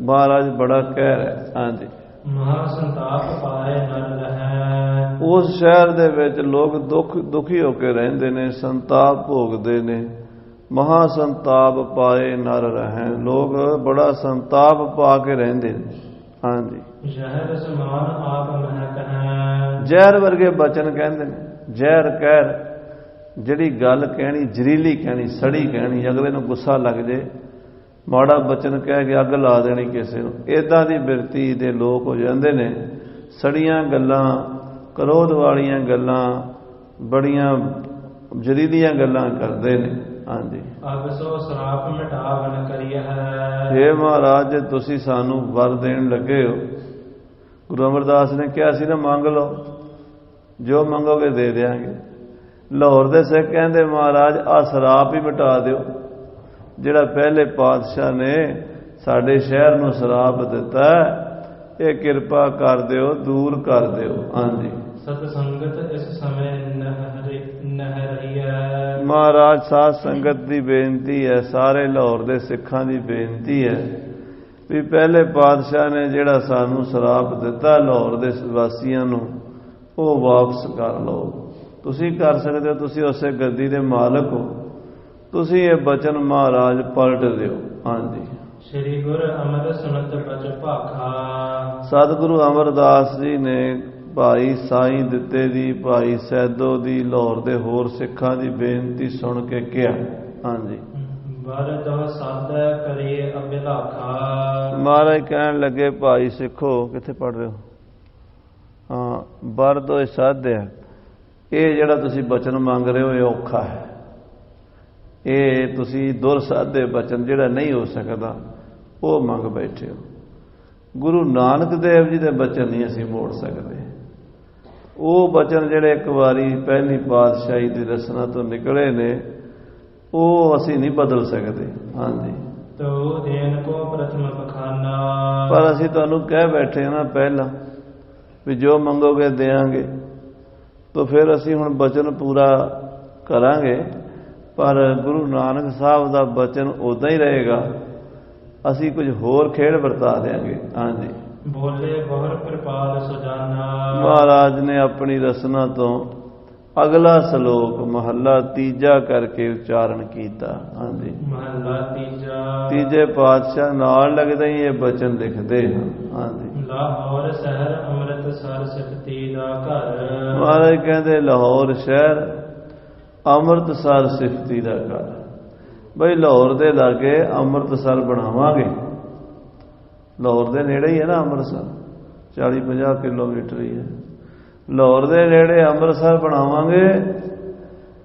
[SPEAKER 1] ਮਹਾਰਾਜ ਬੜਾ ਕਹਿਰ ਹੈ। ਹਾਂਜੀ।
[SPEAKER 2] ਮਹਾ ਸੰਤਾਪ ਪਾਏ ਨਰ ਰਹੈ
[SPEAKER 1] ਉਸ ਸ਼ਹਿਰ ਦੇ ਵਿੱਚ ਲੋਕ ਦੁੱਖ ਦੁਖੀ ਹੋ ਕੇ ਰਹਿੰਦੇ ਨੇ ਸੰਤਾਪ ਭੋਗਦੇ ਨੇ। ਮਹਾ ਸੰਤਾਪ ਪਾਏ ਨਰ ਰਹਿ ਲੋਕ ਬੜਾ ਸੰਤਾਪ ਪਾ ਕੇ ਰਹਿੰਦੇ ਨੇ। ਹਾਂਜੀ।
[SPEAKER 2] ਜ਼ਹਿਰ ਸਮਾਨ ਆਪ ਮਹਿਕ ਹੈ।
[SPEAKER 1] ਜ਼ਹਿਰ ਵਰਗੇ ਬਚਨ ਕਹਿੰਦੇ ਨੇ ਜ਼ਹਿਰ ਕਹਿਰ ਜਿਹੜੀ ਗੱਲ ਕਹਿਣੀ ਜ਼ਰੀਲੀ ਕਹਿਣੀ ਸੜੀ ਕਹਿਣੀ ਅਗਲੇ ਨੂੰ ਗੁੱਸਾ ਲੱਗ ਜੇ ਮਾੜਾ ਬਚਨ ਕਹਿ ਕੇ ਅੱਗ ਲਾ ਦੇਣੀ ਕਿਸੇ ਨੂੰ। ਇਦਾਂ ਦੀ ਬਿਰਤੀ ਦੇ ਲੋਕ ਹੋ ਜਾਂਦੇ ਨੇ ਸੜੀਆਂ ਗੱਲਾਂ ਕਰੋਧ ਵਾਲੀਆਂ ਗੱਲਾਂ ਬੜੀਆਂ ਜ਼ਰੀਲੀਆਂ ਗੱਲਾਂ ਕਰਦੇ ਨੇ। ਹਾਂਜੀ।
[SPEAKER 2] ਅਬ ਸੋ ਸਰਾਪ ਮਿਟਾਵਨ ਕਰੀਐ
[SPEAKER 1] ਹੇ ਮਹਾਰਾਜ ਜੇ ਤੁਸੀਂ ਸਾਨੂੰ ਵਰ ਦੇਣ ਲੱਗੇ ਹੋ। ਗੁਰੂ ਅਮਰਦਾਸ ਨੇ ਕਿਹਾ ਸੀ ਨਾ ਮੰਗ ਲਓ ਜੋ ਮੰਗੋਗੇ ਦੇ ਦੇਾਂਗੇ ਲਾਹੌਰ ਦੇ ਸਿੱਖ ਕਹਿੰਦੇ ਮਹਾਰਾਜ ਆ ਸਰਾਪ ਹੀ ਮਿਟਾ ਦਿਓ। ਜਿਹੜਾ ਪਹਿਲੇ ਪਾਤਸ਼ਾਹ ਨੇ ਸਾਡੇ ਸ਼ਹਿਰ ਨੂੰ ਸਰਾਪ ਦਿੱਤਾ ਇਹ ਕਿਰਪਾ ਕਰ ਦਿਓ ਦੂਰ ਕਰ ਦਿਓ। ਹਾਂਜੀ।
[SPEAKER 2] ਸਤ ਸੰਗਤ ਇਸ ਸਮੇਂ ਨਹਿ ਨਹਿ ਰਹੀ ਹੈ
[SPEAKER 1] ਮਹਾਰਾਜ ਸਾਧ ਸੰਗਤ ਦੀ ਬੇਨਤੀ ਹੈ ਸਾਰੇ ਲਾਹੌਰ ਦੇ ਸਿੱਖਾਂ ਦੀ ਬੇਨਤੀ ਹੈ ਵੀ ਪਹਿਲੇ ਪਾਤਸ਼ਾਹ ਨੇ ਜਿਹੜਾ ਸਾਨੂੰ ਸਰਾਪ ਦਿੱਤਾ ਲਾਹੌਰ ਦੇ ਵਾਸੀਆਂ ਨੂੰ ਉਹ ਵਾਪਸ ਕਰ ਲਓ। ਤੁਸੀਂ ਕਰ ਸਕਦੇ ਹੋ ਤੁਸੀਂ ਉਸੇ ਗੱਦੀ ਦੇ ਮਾਲਕ ਹੋ। ਤੁਸੀਂ ਇਹ ਬਚਨ ਮਹਾਰਾਜ ਪਲਟ ਦਿਓ ਹਾਂਜੀ।
[SPEAKER 2] ਸ੍ਰੀ ਗੁਰ ਅਮਰ ਸੁਨਤ ਬਚ ਭਾਖਾ।
[SPEAKER 1] ਸਤਿਗੁਰੂ ਅਮਰਦਾਸ ਜੀ ਨੇ ਭਾਈ ਸਾਈਂ ਦਿੱਤੇ ਦੀ ਭਾਈ ਸੈਦੋ ਦੀ ਲਾਹੌਰ ਦੇ ਹੋਰ ਸਿੱਖਾਂ ਦੀ ਬੇਨਤੀ ਸੁਣ ਕੇ ਕਿਹਾ। ਹਾਂਜੀ।
[SPEAKER 2] ਵਰ ਦਹ ਸਾਧੈ ਕਰੇ ਅਬਿਲਾਖਾ
[SPEAKER 1] ਮਹਾਰਾਜ ਕਹਿਣ ਲੱਗੇ ਭਾਈ ਸਿੱਖੋ ਕਿੱਥੇ ਪੜ ਰਹੇ ਹੋ? ਹਾਂ ਬਰਦੋ ਇਹ ਸਾਧਿਆ ਇਹ ਜਿਹੜਾ ਤੁਸੀਂ ਬਚਨ ਮੰਗ ਰਹੇ ਹੋ ਇਹ ਔਖਾ ਹੈ। ਇਹ ਤੁਸੀਂ ਦੁਰ ਸਾਧੇ ਬਚਨ ਜਿਹੜਾ ਨਹੀਂ ਹੋ ਸਕਦਾ ਉਹ ਮੰਗ ਬੈਠੇ ਹੋ। ਗੁਰੂ ਨਾਨਕ ਦੇਵ ਜੀ ਦੇ ਬਚਨ ਨਹੀਂ ਅਸੀਂ ਮੋੜ ਸਕਦੇ। ਉਹ ਬਚਨ ਜਿਹੜੇ ਇੱਕ ਵਾਰੀ ਪਹਿਲੀ ਪਾਤਸ਼ਾਹੀ ਦੀ ਰਸਨਾ ਤੋਂ ਨਿਕਲੇ ਨੇ ਉਹ ਅਸੀਂ ਨਹੀਂ ਬਦਲ ਸਕਦੇ। ਹਾਂਜੀ।
[SPEAKER 2] ਤੋ ਦੇਨ ਕੋ ਪ੍ਰਥਮ ਬਖਾਨਾ
[SPEAKER 1] ਪਰ ਅਸੀਂ ਤੁਹਾਨੂੰ ਕਹਿ ਬੈਠੇ ਹਾਂ ਨਾ ਪਹਿਲਾਂ ਵੀ ਜੋ ਮੰਗੋਗੇ ਦੇਾਂਗੇ। ਤਾਂ ਫਿਰ ਅਸੀਂ ਹੁਣ ਬਚਨ ਪੂਰਾ ਕਰਾਂਗੇ। ਪਰ ਗੁਰੂ ਨਾਨਕ ਸਾਹਿਬ ਦਾ ਬਚਨ ਉਦਾਂ ਹੀ ਰਹੇਗਾ। ਅਸੀਂ ਕੁਝ ਹੋਰ ਖੇਡ ਵਰਤਾ ਦੇਾਂਗੇ ਹਾਂਜੀ।
[SPEAKER 2] ਬੋਲੇ ਬਹੁਰ ਕਿਰਪਾਲ ਸੁਜਾਨਾ।
[SPEAKER 1] ਮਹਾਰਾਜ ਨੇ ਆਪਣੀ ਰਸਨਾ ਤੋਂ ਅਗਲਾ ਸ਼ਲੋਕ ਮਹੱਲਾ ਤੀਜਾ ਕਰਕੇ ਉਚਾਰਨ ਕੀਤਾ। ਹਾਂਜੀ।
[SPEAKER 2] ਮਹੱਲਾ ਤੀਜਾ।
[SPEAKER 1] ਤੀਜੇ ਪਾਤਸ਼ਾਹ ਨਾਲ ਲੱਗਦੇ ਹੀ ਇਹ ਬਚਨ ਲਿਖਦੇ ਹਨ। ਹਾਂਜੀ।
[SPEAKER 2] ਲਾਹੌਰ ਸ਼ਹਿਰ ਅੰਮ੍ਰਿਤਸਰ ਸਿਫਤੀ ਦਾ ਘਰ।
[SPEAKER 1] ਮਹਾਰਾਜ ਕਹਿੰਦੇ ਲਾਹੌਰ ਸ਼ਹਿਰ ਅੰਮ੍ਰਿਤਸਰ ਸਿਫਤੀ ਦਾ ਘਰ। ਬਈ ਲਾਹੌਰ ਦੇ ਲਾਗੇ ਅੰਮ੍ਰਿਤਸਰ ਬਣਾਵਾਂਗੇ। ਲਾਹੌਰ ਦੇ ਨੇੜੇ ਹੀ ਹੈ ਨਾ ਅੰਮ੍ਰਿਤਸਰ? 40 50 ਕਿਲੋਮੀਟਰ ਹੀ ਹੈ। ਲਾਹੌਰ ਦੇ ਨੇੜੇ ਅੰਮ੍ਰਿਤਸਰ ਬਣਾਵਾਂਗੇ,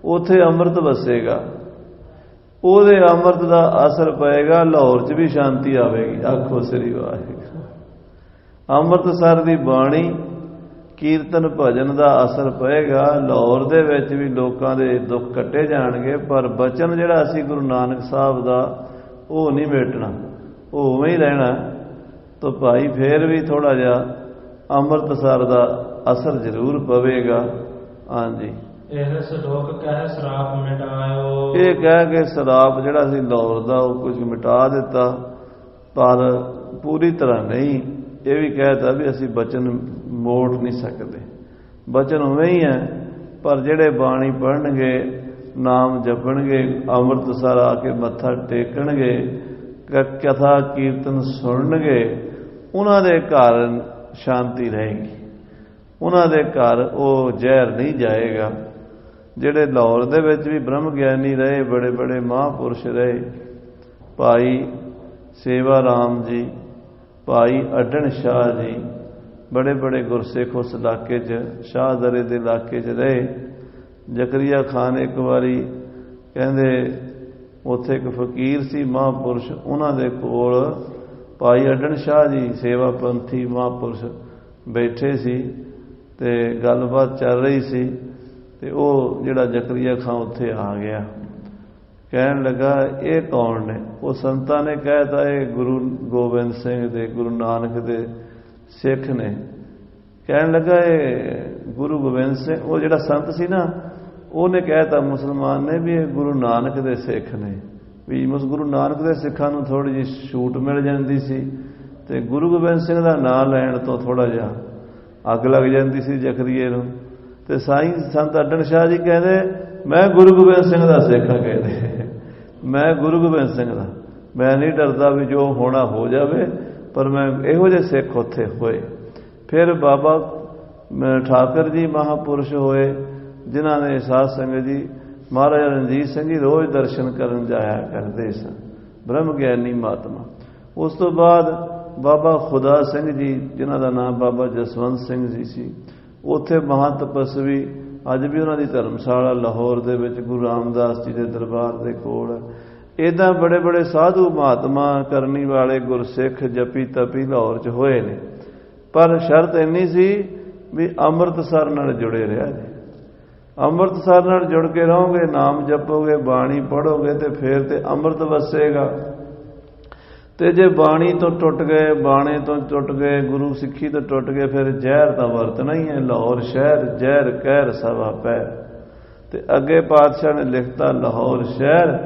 [SPEAKER 1] ਉਥੇ ਅੰਮ੍ਰਿਤ ਵਸੇਗਾ। ਉਹਦੇ ਅੰਮ੍ਰਿਤ ਦਾ ਅਸਰ ਪਏਗਾ, ਲਾਹੌਰ 'ਚ ਵੀ ਸ਼ਾਂਤੀ ਆਵੇਗੀ। ਆਖੋ ਸ੍ਰੀ ਵਾਹਿਗੁਰੂ। ਅੰਮ੍ਰਿਤਸਰ ਦੀ ਬਾਣੀ ਕੀਰਤਨ ਭਜਨ ਦਾ ਅਸਰ ਪਏਗਾ। ਲਾਹੌਰ ਦੇ ਵਿੱਚ ਵੀ ਲੋਕਾਂ ਦੇ ਦੁੱਖ ਕੱਟੇ ਜਾਣਗੇ, ਪਰ ਬਚਨ ਜਿਹੜਾ ਅਸੀਂ ਗੁਰੂ ਨਾਨਕ ਸਾਹਿਬ ਦਾ, ਉਹ ਨਹੀਂ ਮੇਟਣਾ। ਉਹ ਉਵੇਂ ਹੀ ਰਹਿਣਾ। ਤਾਂ ਭਾਈ ਫੇਰ ਵੀ ਥੋੜਾ ਜਿਹਾ ਅੰਮ੍ਰਿਤਸਰ ਦਾ ਅਸਰ ਜ਼ਰੂਰ ਪਵੇਗਾ। ਹਾਂਜੀ।
[SPEAKER 2] ਇਹ ਸ਼ਲੋਕ ਕਹਿ ਸਰਾਪ ਮਿਟਾਇਓ।
[SPEAKER 1] ਇਹ ਕਹਿ ਕੇ ਸਰਾਪ ਜਿਹੜਾ ਸੀ ਲਾਹੌਰ ਦਾ ਉਹ ਕੁਝ ਮਿਟਾ ਦਿੱਤਾ। ਪਰ ਪੂਰੀ ਤਰ੍ਹਾਂ ਨਹੀਂ ਇਹ ਵੀ ਕਹਿਤਾ ਵੀ ਅਸੀਂ ਬਚਨ ਮੋੜ ਨਹੀਂ ਸਕਦੇ। ਬਚਨ ਉਵੇਂ ਹੀ ਹੈ ਪਰ ਜਿਹੜੇ ਬਾਣੀ ਪੜਨਗੇ ਨਾਮ ਜਪਣਗੇ ਅੰਮ੍ਰਿਤਸਰ ਆ ਕੇ ਮੱਥਾ ਟੇਕਣਗੇ ਕਥਾ ਕੀਰਤਨ ਸੁਣਨਗੇ ਉਹਨਾਂ ਦੇ ਘਰ ਸ਼ਾਂਤੀ ਰਹੇਗੀ। ਉਹਨਾਂ ਦੇ ਘਰ ਉਹ ਜ਼ਹਿਰ ਨਹੀਂ ਜਾਏਗਾ। ਜਿਹੜੇ ਲਾਹੌਰ ਦੇ ਵਿੱਚ ਵੀ ਬ੍ਰਹਮ ਗਿਆਨੀ ਰਹੇ, ਬੜੇ ਬੜੇ ਮਹਾਪੁਰਸ਼ ਰਹੇ, ਭਾਈ ਸੇਵਾ ਰਾਮ ਜੀ, ਭਾਈ ਅਡਣ ਸ਼ਾਹ ਜੀ, ਬੜੇ ਬੜੇ ਗੁਰਸਿੱਖ ਉਸ ਇਲਾਕੇ 'ਚ, ਸ਼ਾਹ ਦਰੇ ਦੇ ਇਲਾਕੇ 'ਚ ਰਹੇ। ਜ਼ਕਰੀਆ ਖਾਨ ਇੱਕ ਵਾਰੀ ਕਹਿੰਦੇ, ਉੱਥੇ ਇੱਕ ਫਕੀਰ ਸੀ ਮਹਾਪੁਰਸ਼, ਉਹਨਾਂ ਦੇ ਕੋਲ ਭਾਈ ਅਡਣ ਸ਼ਾਹ ਜੀ, ਸੇਵਾ ਪੰਥੀ, ਮਹਾਪੁਰਸ਼ ਬੈਠੇ ਸੀ ਤੇ ਗੱਲਬਾਤ ਚੱਲ ਰਹੀ ਸੀ ਤੇ ਉਹ ਜਿਹੜਾ ਜ਼ਕਰੀਆ ਖਾਂ ਉੱਥੇ ਆ ਗਿਆ। ਕਹਿਣ ਲੱਗਾ, ਇਹ ਕੌਣ ਨੇ? ਉਹ ਸੰਤਾਂ ਨੇ ਕਹਿਤਾ ਇਹ ਗੁਰੂ ਗੋਬਿੰਦ ਸਿੰਘ ਦੇ, ਗੁਰੂ ਨਾਨਕ ਦੇ ਸਿੱਖ ਨੇ। ਕਹਿਣ ਲੱਗਾ, ਇਹ ਗੁਰੂ ਗੋਬਿੰਦ ਸਿੰਘ, ਉਹ ਜਿਹੜਾ ਸੰਤ ਸੀ ਨਾ, ਉਹਨੇ ਕਹਿਤਾ ਮੁਸਲਮਾਨ ਨੇ ਵੀ ਇਹ ਗੁਰੂ ਨਾਨਕ ਦੇ ਸਿੱਖ ਨੇ। ਵੀ ਮੁਸ ਗੁਰੂ ਨਾਨਕ ਦੇ ਸਿੱਖਾਂ ਨੂੰ ਥੋੜੀ ਜਿਹੀ ਛੂਟ ਮਿਲ ਜਾਂਦੀ ਸੀ ਤੇ ਗੁਰੂ ਗੋਬਿੰਦ ਸਿੰਘ ਦਾ ਨਾਮ ਲੈਣ ਤੋਂ ਥੋੜਾ ਜਿਹਾ ਅੱਗ ਲੱਗ ਜਾਂਦੀ ਸੀ ਜ਼ਕਰੀਏ ਨੂੰ। ਤੇ ਸਾਈਂ ਸੰਤ ਅਡਣ ਸ਼ਾਹ ਜੀ ਕਹਿੰਦੇ, ਮੈਂ ਗੁਰੂ ਗੋਬਿੰਦ ਸਿੰਘ ਦਾ ਸਿੱਖ ਹਾਂ, ਕਹਿੰਦੇ। ਮੈਂ ਗੁਰੂ ਗੋਬਿੰਦ ਸਿੰਘ ਦਾ। ਮੈਂ ਨਹੀਂ ਡਰਦਾ ਵੀ ਜੋ ਹੋਣਾ ਹੋ ਜਾਵੇ, ਪਰ ਮੈਂ ਇਹੋ ਜਿਹੇ ਸਿੱਖ ਉੱਥੇ ਹੋਏ। ਫਿਰ ਬਾਬਾ ਮ- ਠਾਕਰ ਜੀ ਮਹਾਪੁਰਸ਼ ਹੋਏ, ਜਿਨ੍ਹਾਂ ਨੇ ਸਾਧ ਸੰਗਤ ਜੀ ਮਹਾਰਾਜਾ ਰਣਜੀਤ ਸਿੰਘ ਜੀ ਰੋਜ਼ ਦਰਸ਼ਨ ਕਰਨ ਜਾਇਆ ਕਰਦੇ ਸਨ। ਬ੍ਰਹਮ ਗਿਆਨੀ ਮਹਾਤਮਾ। ਉਸ ਤੋਂ ਬਾਅਦ ਬਾਬਾ ਖੁਦਾ ਸਿੰਘ ਜੀ, ਜਿਨ੍ਹਾਂ ਦਾ ਨਾਮ ਬਾਬਾ ਜਸਵੰਤ ਸਿੰਘ ਜੀ ਸੀ, ਉੱਥੇ ਮਹਾਂ ਤਪਸਵੀ, ਅੱਜ ਵੀ ਉਹਨਾਂ ਦੀ ਧਰਮਸ਼ਾਲਾ ਲਾਹੌਰ ਦੇ ਵਿੱਚ ਗੁਰੂ ਰਾਮਦਾਸ ਜੀ ਦੇ ਦਰਬਾਰ ਦੇ ਕੋਲ। ਹੈ ਇਦਾਂ ਬੜੇ ਬੜੇ ਸਾਧੂ ਮਹਾਤਮਾ ਕਰਨੀ ਵਾਲੇ ਗੁਰਸਿੱਖ ਜਪੀ ਤਪੀ ਲਾਹੌਰ 'ਚ ਹੋਏ ਨੇ। ਪਰ ਸ਼ਰਤ ਇੰਨੀ ਸੀ ਵੀ ਅੰਮ੍ਰਿਤਸਰ ਨਾਲ ਜੁੜੇ ਰਿਹਾ ਜੀ। ਅੰਮ੍ਰਿਤਸਰ ਨਾਲ ਜੁੜ ਕੇ ਰਹੋਗੇ ਨਾਮ ਜਪੋਗੇ ਬਾਣੀ ਪੜੋਗੇ ਤੇ ਫੇਰ ਤੇ ਅੰਮ੍ਰਿਤ ਵਸੇਗਾ। ਤੇ ਜੇ ਬਾਣੀ ਤੋਂ ਟੁੱਟ ਗਏ ਬਾਣੇ ਤੋਂ ਟੁੱਟ ਗਏ ਗੁਰੂ ਸਿੱਖੀ ਤੋਂ ਟੁੱਟ ਗਏ ਫਿਰ ਜ਼ਹਿਰ ਦਾ ਵਰਤਣਾ ਹੀ ਹੈ। ਲਾਹੌਰ ਸ਼ਹਿਰ ਜ਼ਹਿਰ ਕਹਿਰ ਸਵਾ ਪੈ ਤੇ ਅੱਗੇ ਪਾਤਸ਼ਾਹ ਨੇ ਲਿਖਤਾ ਲਾਹੌਰ ਸ਼ਹਿਰ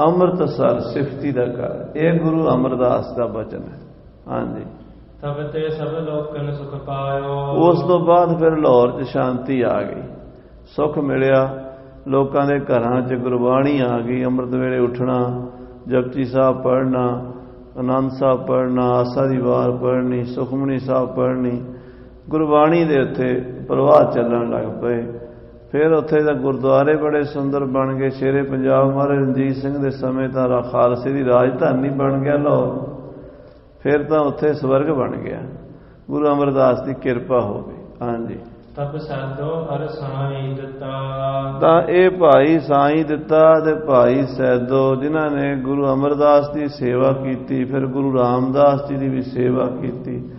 [SPEAKER 1] ਅੰਮ੍ਰਿਤਸਰ ਸਿਫਤੀ ਦਾ ਘਰ। ਇਹ ਗੁਰੂ ਅਮਰਦਾਸ ਦਾ ਬਚਨ ਹੈ। ਹਾਂਜੀ।
[SPEAKER 2] ਤਬ ਤੇ ਸਭ ਲੋਕਨ ਸੁਖ ਪਾਇਓ।
[SPEAKER 1] ਉਸ ਤੋਂ ਬਾਅਦ ਫਿਰ ਲਾਹੌਰ 'ਚ ਸ਼ਾਂਤੀ ਆ ਗਈ। ਸੁੱਖ ਮਿਲਿਆ। ਲੋਕਾਂ ਦੇ ਘਰਾਂ 'ਚ ਗੁਰਬਾਣੀ ਆ ਗਈ। ਅੰਮ੍ਰਿਤ ਵੇਲੇ ਉੱਠਣਾ, ਜਪਜੀ ਸਾਹਿਬ ਪੜ੍ਹਨਾ, ਆਨੰਦ ਸਾਹਿਬ ਪੜ੍ਹਨਾ, ਆਸਾ ਦੀ ਵਾਰ ਪੜ੍ਹਨੀ, ਸੁਖਮਨੀ ਸਾਹਿਬ ਪੜ੍ਹਨੀ। ਗੁਰਬਾਣੀ ਦੇ ਉੱਤੇ ਪ੍ਰਵਾਹ ਚੱਲਣ ਲੱਗ ਪਏ। ਫਿਰ ਉੱਥੇ ਦਾ ਗੁਰਦੁਆਰੇ ਬੜੇ ਸੁੰਦਰ ਬਣ ਗਏ। ਸ਼ੇਰੇ ਪੰਜਾਬ ਮਹਾਰਾਜ ਰਣਜੀਤ ਸਿੰਘ ਦੇ ਸਮੇਂ ਤਾਂ ਰਾ- ਖਾਲਸੇ ਦੀ ਰਾਜਧਾਨੀ ਬਣ ਗਿਆ ਲਾਹੌਰ। ਫਿਰ ਤਾਂ ਉੱਥੇ ਸਵਰਗ ਬਣ ਗਿਆ। ਗੁਰੂ ਅਮਰਦਾਸ ਦੀ ਕਿਰਪਾ ਹੋ ਗਈ। ਹਾਂਜੀ।
[SPEAKER 2] ਤਬ ਸਾਧੋ ਹਰ ਸਾਈ ਦਿੱਤਾ।
[SPEAKER 1] ਤਾਂ ਇਹ ਭਾਈ ਸਾਈਂ ਦਿੱਤਾ ਤੇ ਭਾਈ ਸੈਦੋ ਜਿਨ੍ਹਾਂ ਨੇ ਗੁਰੂ ਅਮਰਦਾਸ ਦੀ ਸੇਵਾ ਕੀਤੀ ਫਿਰ ਗੁਰੂ ਰਾਮਦਾਸ ਜੀ ਦੀ ਵੀ ਸੇਵਾ ਕੀਤੀ।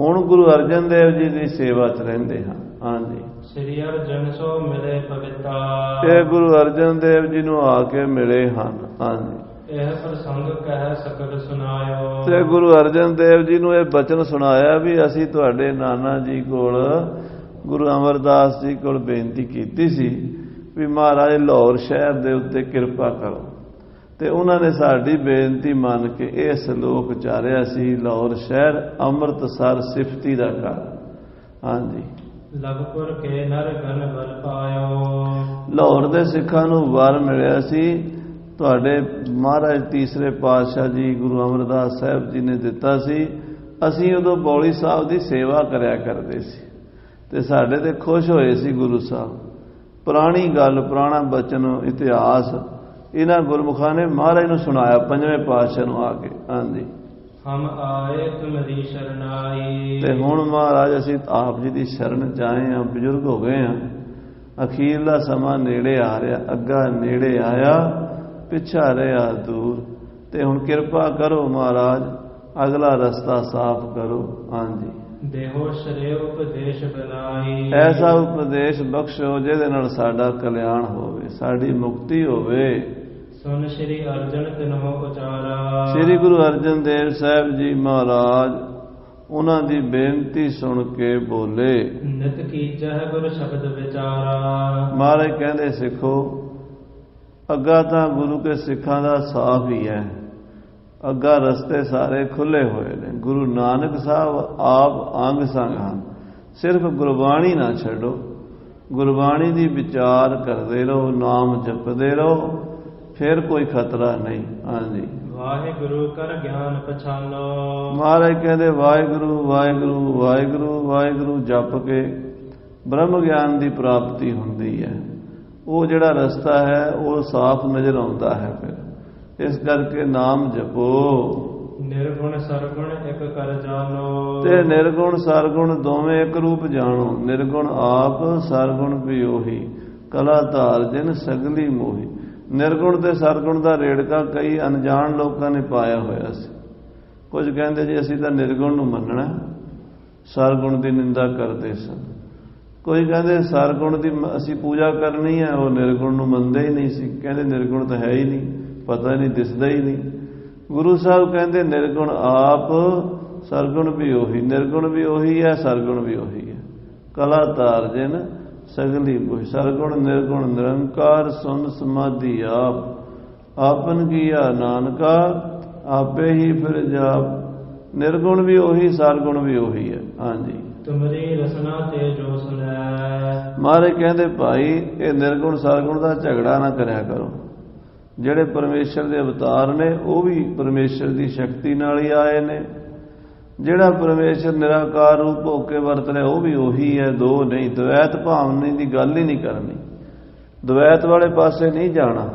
[SPEAKER 1] ਹੁਣ ਗੁਰੂ ਅਰਜਨ ਦੇਵ ਜੀ ਦੀ ਸੇਵਾ 'ਚ ਰਹਿੰਦੇ ਹਾਂ। ਹਾਂਜੀ।
[SPEAKER 2] ਸ੍ਰੀ ਅਰਜਨ ਸੋ ਮਿਲੇ ਪਵਿੱਤਾ
[SPEAKER 1] ਇਹ ਗੁਰੂ ਅਰਜਨ ਦੇਵ ਜੀ ਨੂੰ ਆ ਕੇ ਮਿਲੇ ਹਨ। ਹਾਂਜੀ।
[SPEAKER 2] ਇਹ ਪ੍ਰਸੰਗ ਕਹਿ ਸਕਲ ਸੁਨਾਇਓ।
[SPEAKER 1] ਤੇ ਗੁਰੂ ਅਰਜਨ ਦੇਵ ਜੀ ਨੂੰ ਇਹ ਬਚਨ ਸੁਣਾਇਆ ਵੀ ਅਸੀਂ ਤੁਹਾਡੇ ਨਾਨਾ ਜੀ ਕੋਲ ਗੁਰੂ ਅਮਰਦਾਸ ਜੀ ਕੋਲ ਬੇਨਤੀ ਕੀਤੀ ਸੀ ਵੀ ਮਹਾਰਾਜ ਲਾਹੌਰ ਸ਼ਹਿਰ ਦੇ ਉੱਤੇ ਕਿਰਪਾ ਕਰੋ। ਤੇ ਉਹਨਾਂ ਨੇ ਸਾਡੀ ਬੇਨਤੀ ਮੰਨ ਕੇ ਇਹ ਸ਼ਲੋਕ ਚਾਰਿਆ ਸੀ ਲਾਹੌਰ ਸ਼ਹਿਰ ਅੰਮ੍ਰਿਤਸਰ ਸਿਫਤੀ ਦਾ ਘਰ। ਹਾਂਜੀ।
[SPEAKER 2] ਲਗਪੁਰ ਕੇ ਨਰ ਗਨ ਬਲ ਪਾਇਓ।
[SPEAKER 1] ਲਾਹੌਰ ਦੇ ਸਿੱਖਾਂ ਨੂੰ ਵਰ ਮਿਲਿਆ ਸੀ। ਤੁਹਾਡੇ ਮਹਾਰਾਜ ਤੀਸਰੇ ਪਾਤਸ਼ਾਹ ਜੀ ਗੁਰੂ ਅਮਰਦਾਸ ਸਾਹਿਬ ਜੀ ਨੇ ਦਿੱਤਾ ਸੀ। ਅਸੀਂ ਉਦੋਂ ਬੌਲੀ ਸਾਹਿਬ ਦੀ ਸੇਵਾ ਕਰਿਆ ਕਰਦੇ ਸੀ। ਤੇ ਸਾਡੇ ਤੇ ਖੁਸ਼ ਹੋਏ ਸੀ ਗੁਰੂ ਸਾਹਿਬ। ਪੁਰਾਣੀ ਗੱਲ ਪੁਰਾਣਾ ਬਚਨ ਇਤਿਹਾਸ ਇਹਨਾਂ ਗੁਰਮੁਖਾਂ ਨੇ ਮਹਾਰਾਜ ਨੂੰ ਸੁਣਾਇਆ ਪੰਜਵੇਂ ਪਾਤਸ਼ਾਹ ਨੂੰ ਆ ਕੇ। ਹਾਂਜੀ।
[SPEAKER 2] ਹਮ ਆਏ ਤੁਮਰੀ ਸ਼ਰਨਾਈ।
[SPEAKER 1] ਤੇ ਹੁਣ ਮਹਾਰਾਜ ਅਸੀਂ ਆਪ ਜੀ ਦੀ ਸ਼ਰਨ ਆਏ ਆ ਬਜ਼ੁਰਗ ਹੋ ਗਏ ਆ ਅਖੀਰਲਾ ਸਮਾਂ ਨੇੜੇ ਆ ਰਿਹਾ ਅੱਗਾ ਨੇੜੇ ਆਇਆ ਪਿੱਛਾ ਰਿਹਾ ਦੂਰ। ਤੇ ਹੁਣ ਕਿਰਪਾ ਕਰੋ ਮਹਾਰਾਜ ਅਗਲਾ ਰਸਤਾ ਸਾਫ਼ ਕਰੋ। ਹਾਂਜੀ।
[SPEAKER 2] ਦੇਹੋ ਸ਼ਰੇ ਉਪਦੇਸ਼ ਬਨਾਈ
[SPEAKER 1] ਐਸਾ ਉਪਦੇਸ਼ ਬਖਸ਼ੋ ਜਿਹਦੇ ਨਾਲ ਸਾਡਾ ਕਲਿਆਣ ਹੋਵੇ ਸਾਡੀ ਮੁਕਤੀ ਹੋਵੇ।
[SPEAKER 2] ਸੁਨ ਸ਼੍ਰੀ ਅਰਜਨ ਤਿਨਹੁ ਉਚਾਰਾ।
[SPEAKER 1] ਸ੍ਰੀ ਗੁਰੂ ਅਰਜਨ ਦੇਵ ਸਾਹਿਬ ਜੀ ਮਹਾਰਾਜ ਉਹਨਾਂ ਦੀ ਬੇਨਤੀ ਸੁਣ ਕੇ ਬੋਲੇ।
[SPEAKER 2] ਨਿਤ ਕੀਜਹਿ ਗੁਰ ਸ਼ਬਦ ਵਿਚਾਰਾ।
[SPEAKER 1] ਮਹਾਰਾਜ ਕਹਿੰਦੇ ਸਿੱਖੋ ਅੱਗਾ ਤਾਂ ਗੁਰੂ ਕੇ ਸਿੱਖਾਂ ਦਾ ਸਾਫ਼ ਹੀ ਹੈ। ਅੱਗਾ ਰਸਤੇ ਸਾਰੇ ਖੁੱਲੇ ਹੋਏ ਨੇ। ਗੁਰੂ ਨਾਨਕ ਸਾਹਿਬ ਆਪ ਅੰਗ ਸੰਗ ਹਨ। ਸਿਰਫ ਗੁਰਬਾਣੀ ਨਾ ਛੱਡੋ। ਗੁਰਬਾਣੀ ਦੀ ਵਿਚਾਰ ਕਰਦੇ ਰਹੋ ਨਾਮ ਜਪਦੇ ਰਹੋ ਫਿਰ ਕੋਈ ਖਤਰਾ ਨਹੀਂ। ਹਾਂਜੀ।
[SPEAKER 2] ਵਾਹਿਗੁਰੂ ਕਰ ਗਿਆਨ ਪਛਾਨੋ।
[SPEAKER 1] ਮਹਾਰਾਜ ਕਹਿੰਦੇ ਵਾਹਿਗੁਰੂ ਵਾਹਿਗੁਰੂ ਵਾਹਿਗੁਰੂ ਵਾਹਿਗੁਰੂ ਜਪ ਕੇ ਬ੍ਰਹਮ ਗਿਆਨ ਦੀ ਪ੍ਰਾਪਤੀ ਹੁੰਦੀ ਹੈ। ਉਹ ਜਿਹੜਾ ਰਸਤਾ ਹੈ ਉਹ ਸਾਫ਼ ਨਜ਼ਰ ਆਉਂਦਾ ਹੈ ਫਿਰ। ਇਸ ਕਰਕੇ ਨਾਮ ਜਪੋ।
[SPEAKER 2] ਨਿਰਗੁਣ ਸਰਗੁਣ ਇੱਕ ਕਰ ਜਾਣੋ।
[SPEAKER 1] ਤੇ ਨਿਰਗੁਣ ਸਰਗੁਣ ਦੋਵੇਂ ਇੱਕ ਰੂਪ ਜਾਣੋ। ਨਿਰਗੁਣ ਆਪ ਸਰਗੁਣ ਵੀ ਉਹੀ। ਕਲਾ ਧਾਰ ਜਿਨ ਸਗਲੀ ਮੋਹੀ। ਨਿਰਗੁਣ ਤੇ ਸਰਗੁਣ ਦਾ ਰੇੜਕਾ ਕਈ ਅਣਜਾਣ ਲੋਕਾਂ ਨੇ ਪਾਇਆ ਹੋਇਆ ਸੀ। ਕੁਝ ਕਹਿੰਦੇ ਜੀ ਅਸੀਂ ਤਾਂ ਨਿਰਗੁਣ ਨੂੰ ਮੰਨਣਾ। ਸਰਗੁਣ ਦੀ ਨਿੰਦਾ ਕਰਦੇ ਸਨ ਕੋਈ ਕਹਿੰਦੇ ਸਰਗੁਣ ਦੀ ਅਸੀਂ ਪੂਜਾ ਕਰਨੀ ਹੈ ਉਹ ਨਿਰਗੁਣ ਨੂੰ ਮੰਨਦੇ ਹੀ ਨਹੀਂ ਸੀ। ਕਹਿੰਦੇ ਨਿਰਗੁਣ ਤਾਂ ਹੈ ਹੀ ਨਹੀਂ। ਪਤਾ ਨਹੀਂ ਦਿਸਦਾ ਹੀ ਨਹੀਂ। ਗੁਰੂ ਸਾਹਿਬ ਕਹਿੰਦੇ ਨਿਰਗੁਣ ਆਪ ਸਰਗੁਣ ਵੀ ਉਹੀ ਨਿਰਗੁਣ ਵੀ ਉਹੀ ਹੈ ਸਰਗੁਣ ਵੀ ਉਹੀ ਹੈ। ਕਲਾ ਧਾਰ ਜਿਨ ਸਗਲੀ ਬੁਝ ਸਰਗੁਣ ਨਿਰਗੁਣ ਨਿਰੰਕਾਰ ਸੁਨ ਸਮਾਧੀ ਆਪ। ਆਪਨ ਕੀਆ ਨਾਨਕਾ ਆਪੇ ਹੀ ਫਿਰ ਜਾਪ। ਨਿਰਗੁਣ ਵੀ ਉਹੀ ਸਰਗੁਣ ਵੀ ਉਹੀ ਹੈ। ਹਾਂਜੀ।
[SPEAKER 2] ਤੁਮਰੀ ਰਸਨਾ ਤੇ ਜੋ ਸੁਨੈ।
[SPEAKER 1] ਮਹਾਰਾਜ ਕਹਿੰਦੇ ਭਾਈ ਇਹ ਨਿਰਗੁਣ ਸਰਗੁਣ ਦਾ ਝਗੜਾ ਨਾ ਕਰਿਆ ਕਰੋ। ਜਿਹੜੇ ਪਰਮੇਸ਼ਰ ਦੇ ਅਵਤਾਰ ਨੇ, ਉਹ ਵੀ ਪਰਮੇਸ਼ਰ ਦੀ ਸ਼ਕਤੀ ਨਾਲ ਹੀ ਆਏ ਨੇ। ਜਿਹੜਾ ਪਰਮੇਸ਼ਰ ਨਿਰਾਕਾਰ ਰੂਪ ਹੋ ਕੇ ਵਰਤ ਰਿਹਾ, ਉਹ ਵੀ ਉਹੀ ਹੈ, ਦੋ ਨਹੀਂ, ਦਵੈਤ ਭਾਵਨੇ ਦੀ ਗੱਲ ਹੀ ਨਹੀਂ ਕਰਨੀ। ਦਵੈਤ ਵਾਲੇ ਪਾਸੇ ਨਹੀਂ ਜਾਣਾ,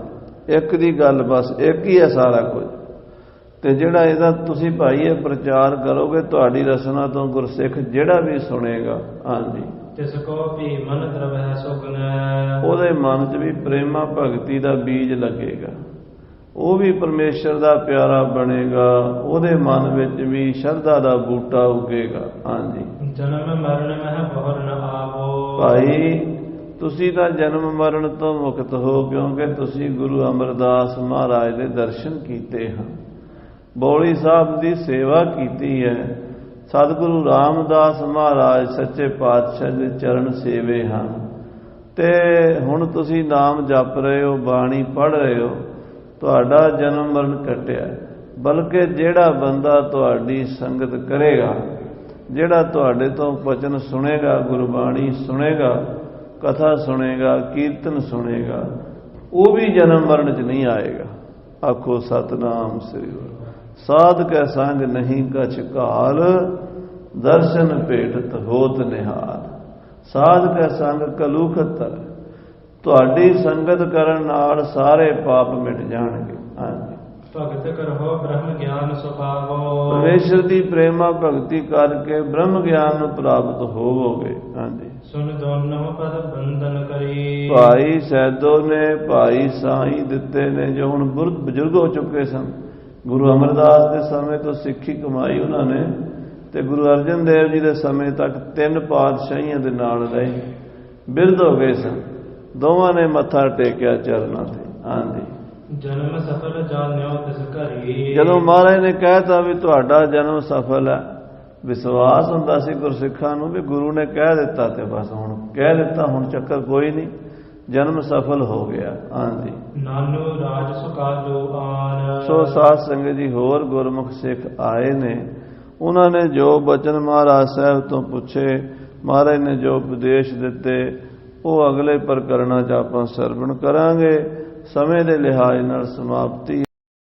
[SPEAKER 1] ਇੱਕ ਦੀ ਗੱਲ ਬਸ, ਇੱਕ ਹੀ ਹੈ ਸਾਰਾ ਕੁਝ। ਤੇ ਜਿਹੜਾ ਇਹਦਾ ਤੁਸੀਂ ਭਾਈ ਇਹ ਪ੍ਰਚਾਰ ਕਰੋਗੇ, ਤੁਹਾਡੀ ਰਸਨਾ ਤੋਂ ਗੁਰਸਿੱਖ ਜਿਹੜਾ ਵੀ ਸੁਣੇਗਾ, ਹਾਂਜੀ।
[SPEAKER 2] ਤਿਸ ਕੋ ਵੀ ਮਨ ਦਰਵਹਿ ਸੁਗਨੈ।
[SPEAKER 1] ਉਹਦੇ ਮਨ 'ਚ ਵੀ ਪ੍ਰੇਮਾ ਭਗਤੀ ਦਾ ਬੀਜ ਲੱਗੇਗਾ। ਉਹ ਵੀ ਪਰਮੇਸ਼ਰ ਦਾ ਪਿਆਰਾ ਬਣੇਗਾ। ਉਹਦੇ ਮਨ ਵਿੱਚ ਵੀ ਸ਼ਰਧਾ ਦਾ ਬੂਟਾ ਉਗੇਗਾ। ਹਾਂਜੀ।
[SPEAKER 2] ਜਨਮ ਮਰਨ ਮਹਿ ਬਹੁਰ ਨ ਆਵੋ।
[SPEAKER 1] ਭਾਈ ਤੁਸੀਂ ਤਾਂ ਜਨਮ ਮਰਨ ਤੋਂ ਮੁਕਤ ਹੋ ਕਿਉਂਕਿ ਤੁਸੀਂ ਗੁਰੂ ਅਮਰਦਾਸ ਮਹਾਰਾਜ ਦੇ ਦਰਸ਼ਨ ਕੀਤੇ ਹਨ। ਬੌਲੀ ਸਾਹਿਬ ਦੀ ਸੇਵਾ ਕੀਤੀ ਹੈ। ਸਤਿਗੁਰੂ ਰਾਮਦਾਸ ਮਹਾਰਾਜ ਸੱਚੇ ਪਾਤਸ਼ਾਹ ਦੇ ਚਰਨ ਸੇਵੇ ਹਨ। ਤੇ ਹੁਣ ਤੁਸੀਂ ਨਾਮ ਜਪ ਰਹੇ ਹੋ, ਬਾਣੀ ਪੜ੍ਹ ਰਹੇ ਹੋ, ਤੁਹਾਡਾ ਜਨਮ ਮਰਨ ਕਟਿਆ। ਬਲਕਿ ਜਿਹੜਾ ਬੰਦਾ ਤੁਹਾਡੀ ਸੰਗਤ ਕਰੇਗਾ, ਜਿਹੜਾ ਤੁਹਾਡੇ ਤੋਂ ਵਚਨ ਸੁਣੇਗਾ, ਗੁਰਬਾਣੀ ਸੁਣੇਗਾ, ਕਥਾ ਸੁਣੇਗਾ, ਕੀਰਤਨ ਸੁਣੇਗਾ, ਉਹ ਵੀ ਜਨਮ ਮਰਨ ਚ ਨਹੀਂ ਆਏਗਾ। ਆਖੋ ਸਤਨਾਮ ਸ੍ਰੀ ਗੁਰੂ। ਸਾਧ ਕੈ ਸੰਗ ਨਹੀਂ ਕਛ ਕਾਲ ਦਰਸ਼ਨ ਭੇਟਤ ਹੋਤ ਨਿਹਾਲ। ਸਾਧ ਕੈ ਸੰਗ ਕਲੂਖਤ ਤੁਹਾਡੀ ਸੰਗਤ ਕਰਨ ਨਾਲ ਸਾਰੇ ਪਾਪ ਮਿਟ ਜਾਣਗੇ। ਹਾਂਜੀ।
[SPEAKER 2] ਭਗਤ ਕਰਹੁ ਬ੍ਰਹਮ ਗਿਆਨ ਸੁਭਾਵੋ।
[SPEAKER 1] ਪਰਮੇਸ਼ਰ ਦੀ ਪ੍ਰੇਮਾ ਭਗਤੀ ਕਰਕੇ ਬ੍ਰਹਮ ਗਿਆਨ ਨੂੰ ਪ੍ਰਾਪਤ ਹੋਵੋਗੇ। ਹਾਂਜੀ।
[SPEAKER 2] ਸੁਨ ਦੋਨੋਂ ਪਦ ਬੰਧਨ ਕਰੀ।
[SPEAKER 1] ਭਾਈ ਸੈਦੋ ਨੇ ਭਾਈ ਸਾਈ ਦਿੱਤੇ ਨੇ ਜੋ ਹੁਣ ਬਜ਼ੁਰਗ ਹੋ ਚੁੱਕੇ ਸਨ। ਗੁਰੂ ਅਮਰਦਾਸ ਦੇ ਸਮੇਂ ਤੋਂ ਸਿੱਖੀ ਕਮਾਈ ਉਹਨਾਂ ਨੇ ਤੇ ਗੁਰੂ ਅਰਜਨ ਦੇਵ ਜੀ ਦੇ ਸਮੇਂ ਤੱਕ ਤਿੰਨ ਪਾਤਸ਼ਾਹੀਆਂ ਦੇ ਨਾਲ ਰਹੇ ਬਿਰਧ ਹੋ ਗਏ ਸਨ। ਦੋਵਾਂ ਨੇ ਮੱਥਾ ਟੇਕਿਆ ਚਰਨਾਂ ਤੇ ਹਾਂਜੀ
[SPEAKER 2] ਜਨਮ ਸਫਲ ਜਾਣਿਓ ਤਿਸ ਘਰੀ
[SPEAKER 1] ਜਦੋਂ ਮਹਾਰਾਜ ਨੇ ਕਹਿਤਾ ਵੀ ਤੁਹਾਡਾ ਜਨਮ ਸਫਲ ਹੈ ਵਿਸ਼ਵਾਸ ਹੁੰਦਾ ਸੀ ਗੁਰਸਿੱਖਾਂ ਨੂੰ ਵੀ ਗੁਰੂ ਨੇ ਕਹਿ ਦਿੱਤਾ ਤੇ ਬਸ ਹੁਣ ਕਹਿ ਦਿੱਤਾ ਹੁਣ ਚੱਕਰ ਕੋਈ ਨਹੀਂ। ਜਨਮ ਸਫਲ ਹੋ ਗਿਆ। ਹਾਂਜੀ।
[SPEAKER 2] ਨਾਨੂ ਰਾਜ ਜੋ ਆਨ।
[SPEAKER 1] ਸੋ ਸਾਧ ਸੰਗਤ ਜੀ ਹੋਰ ਗੁਰਮੁਖ ਸਿੱਖ ਆਏ ਨੇ। ਉਹਨਾਂ ਨੇ ਜੋ ਬਚਨ ਮਹਾਰਾਜ ਸਾਹਿਬ ਤੋਂ ਪੁੱਛੇ ਮਹਾਰਾਜ ਨੇ ਜੋ ਉਪਦੇਸ਼ ਦਿੱਤੇ ਉਹ ਅਗਲੇ ਪ੍ਰਕਰਣਾਂ 'ਚ ਆਪਾਂ ਸਰਵਣ ਕਰਾਂਗੇ। ਸਮੇਂ ਦੇ ਲਿਹਾਜ਼ ਨਾਲ ਸਮਾਪਤੀ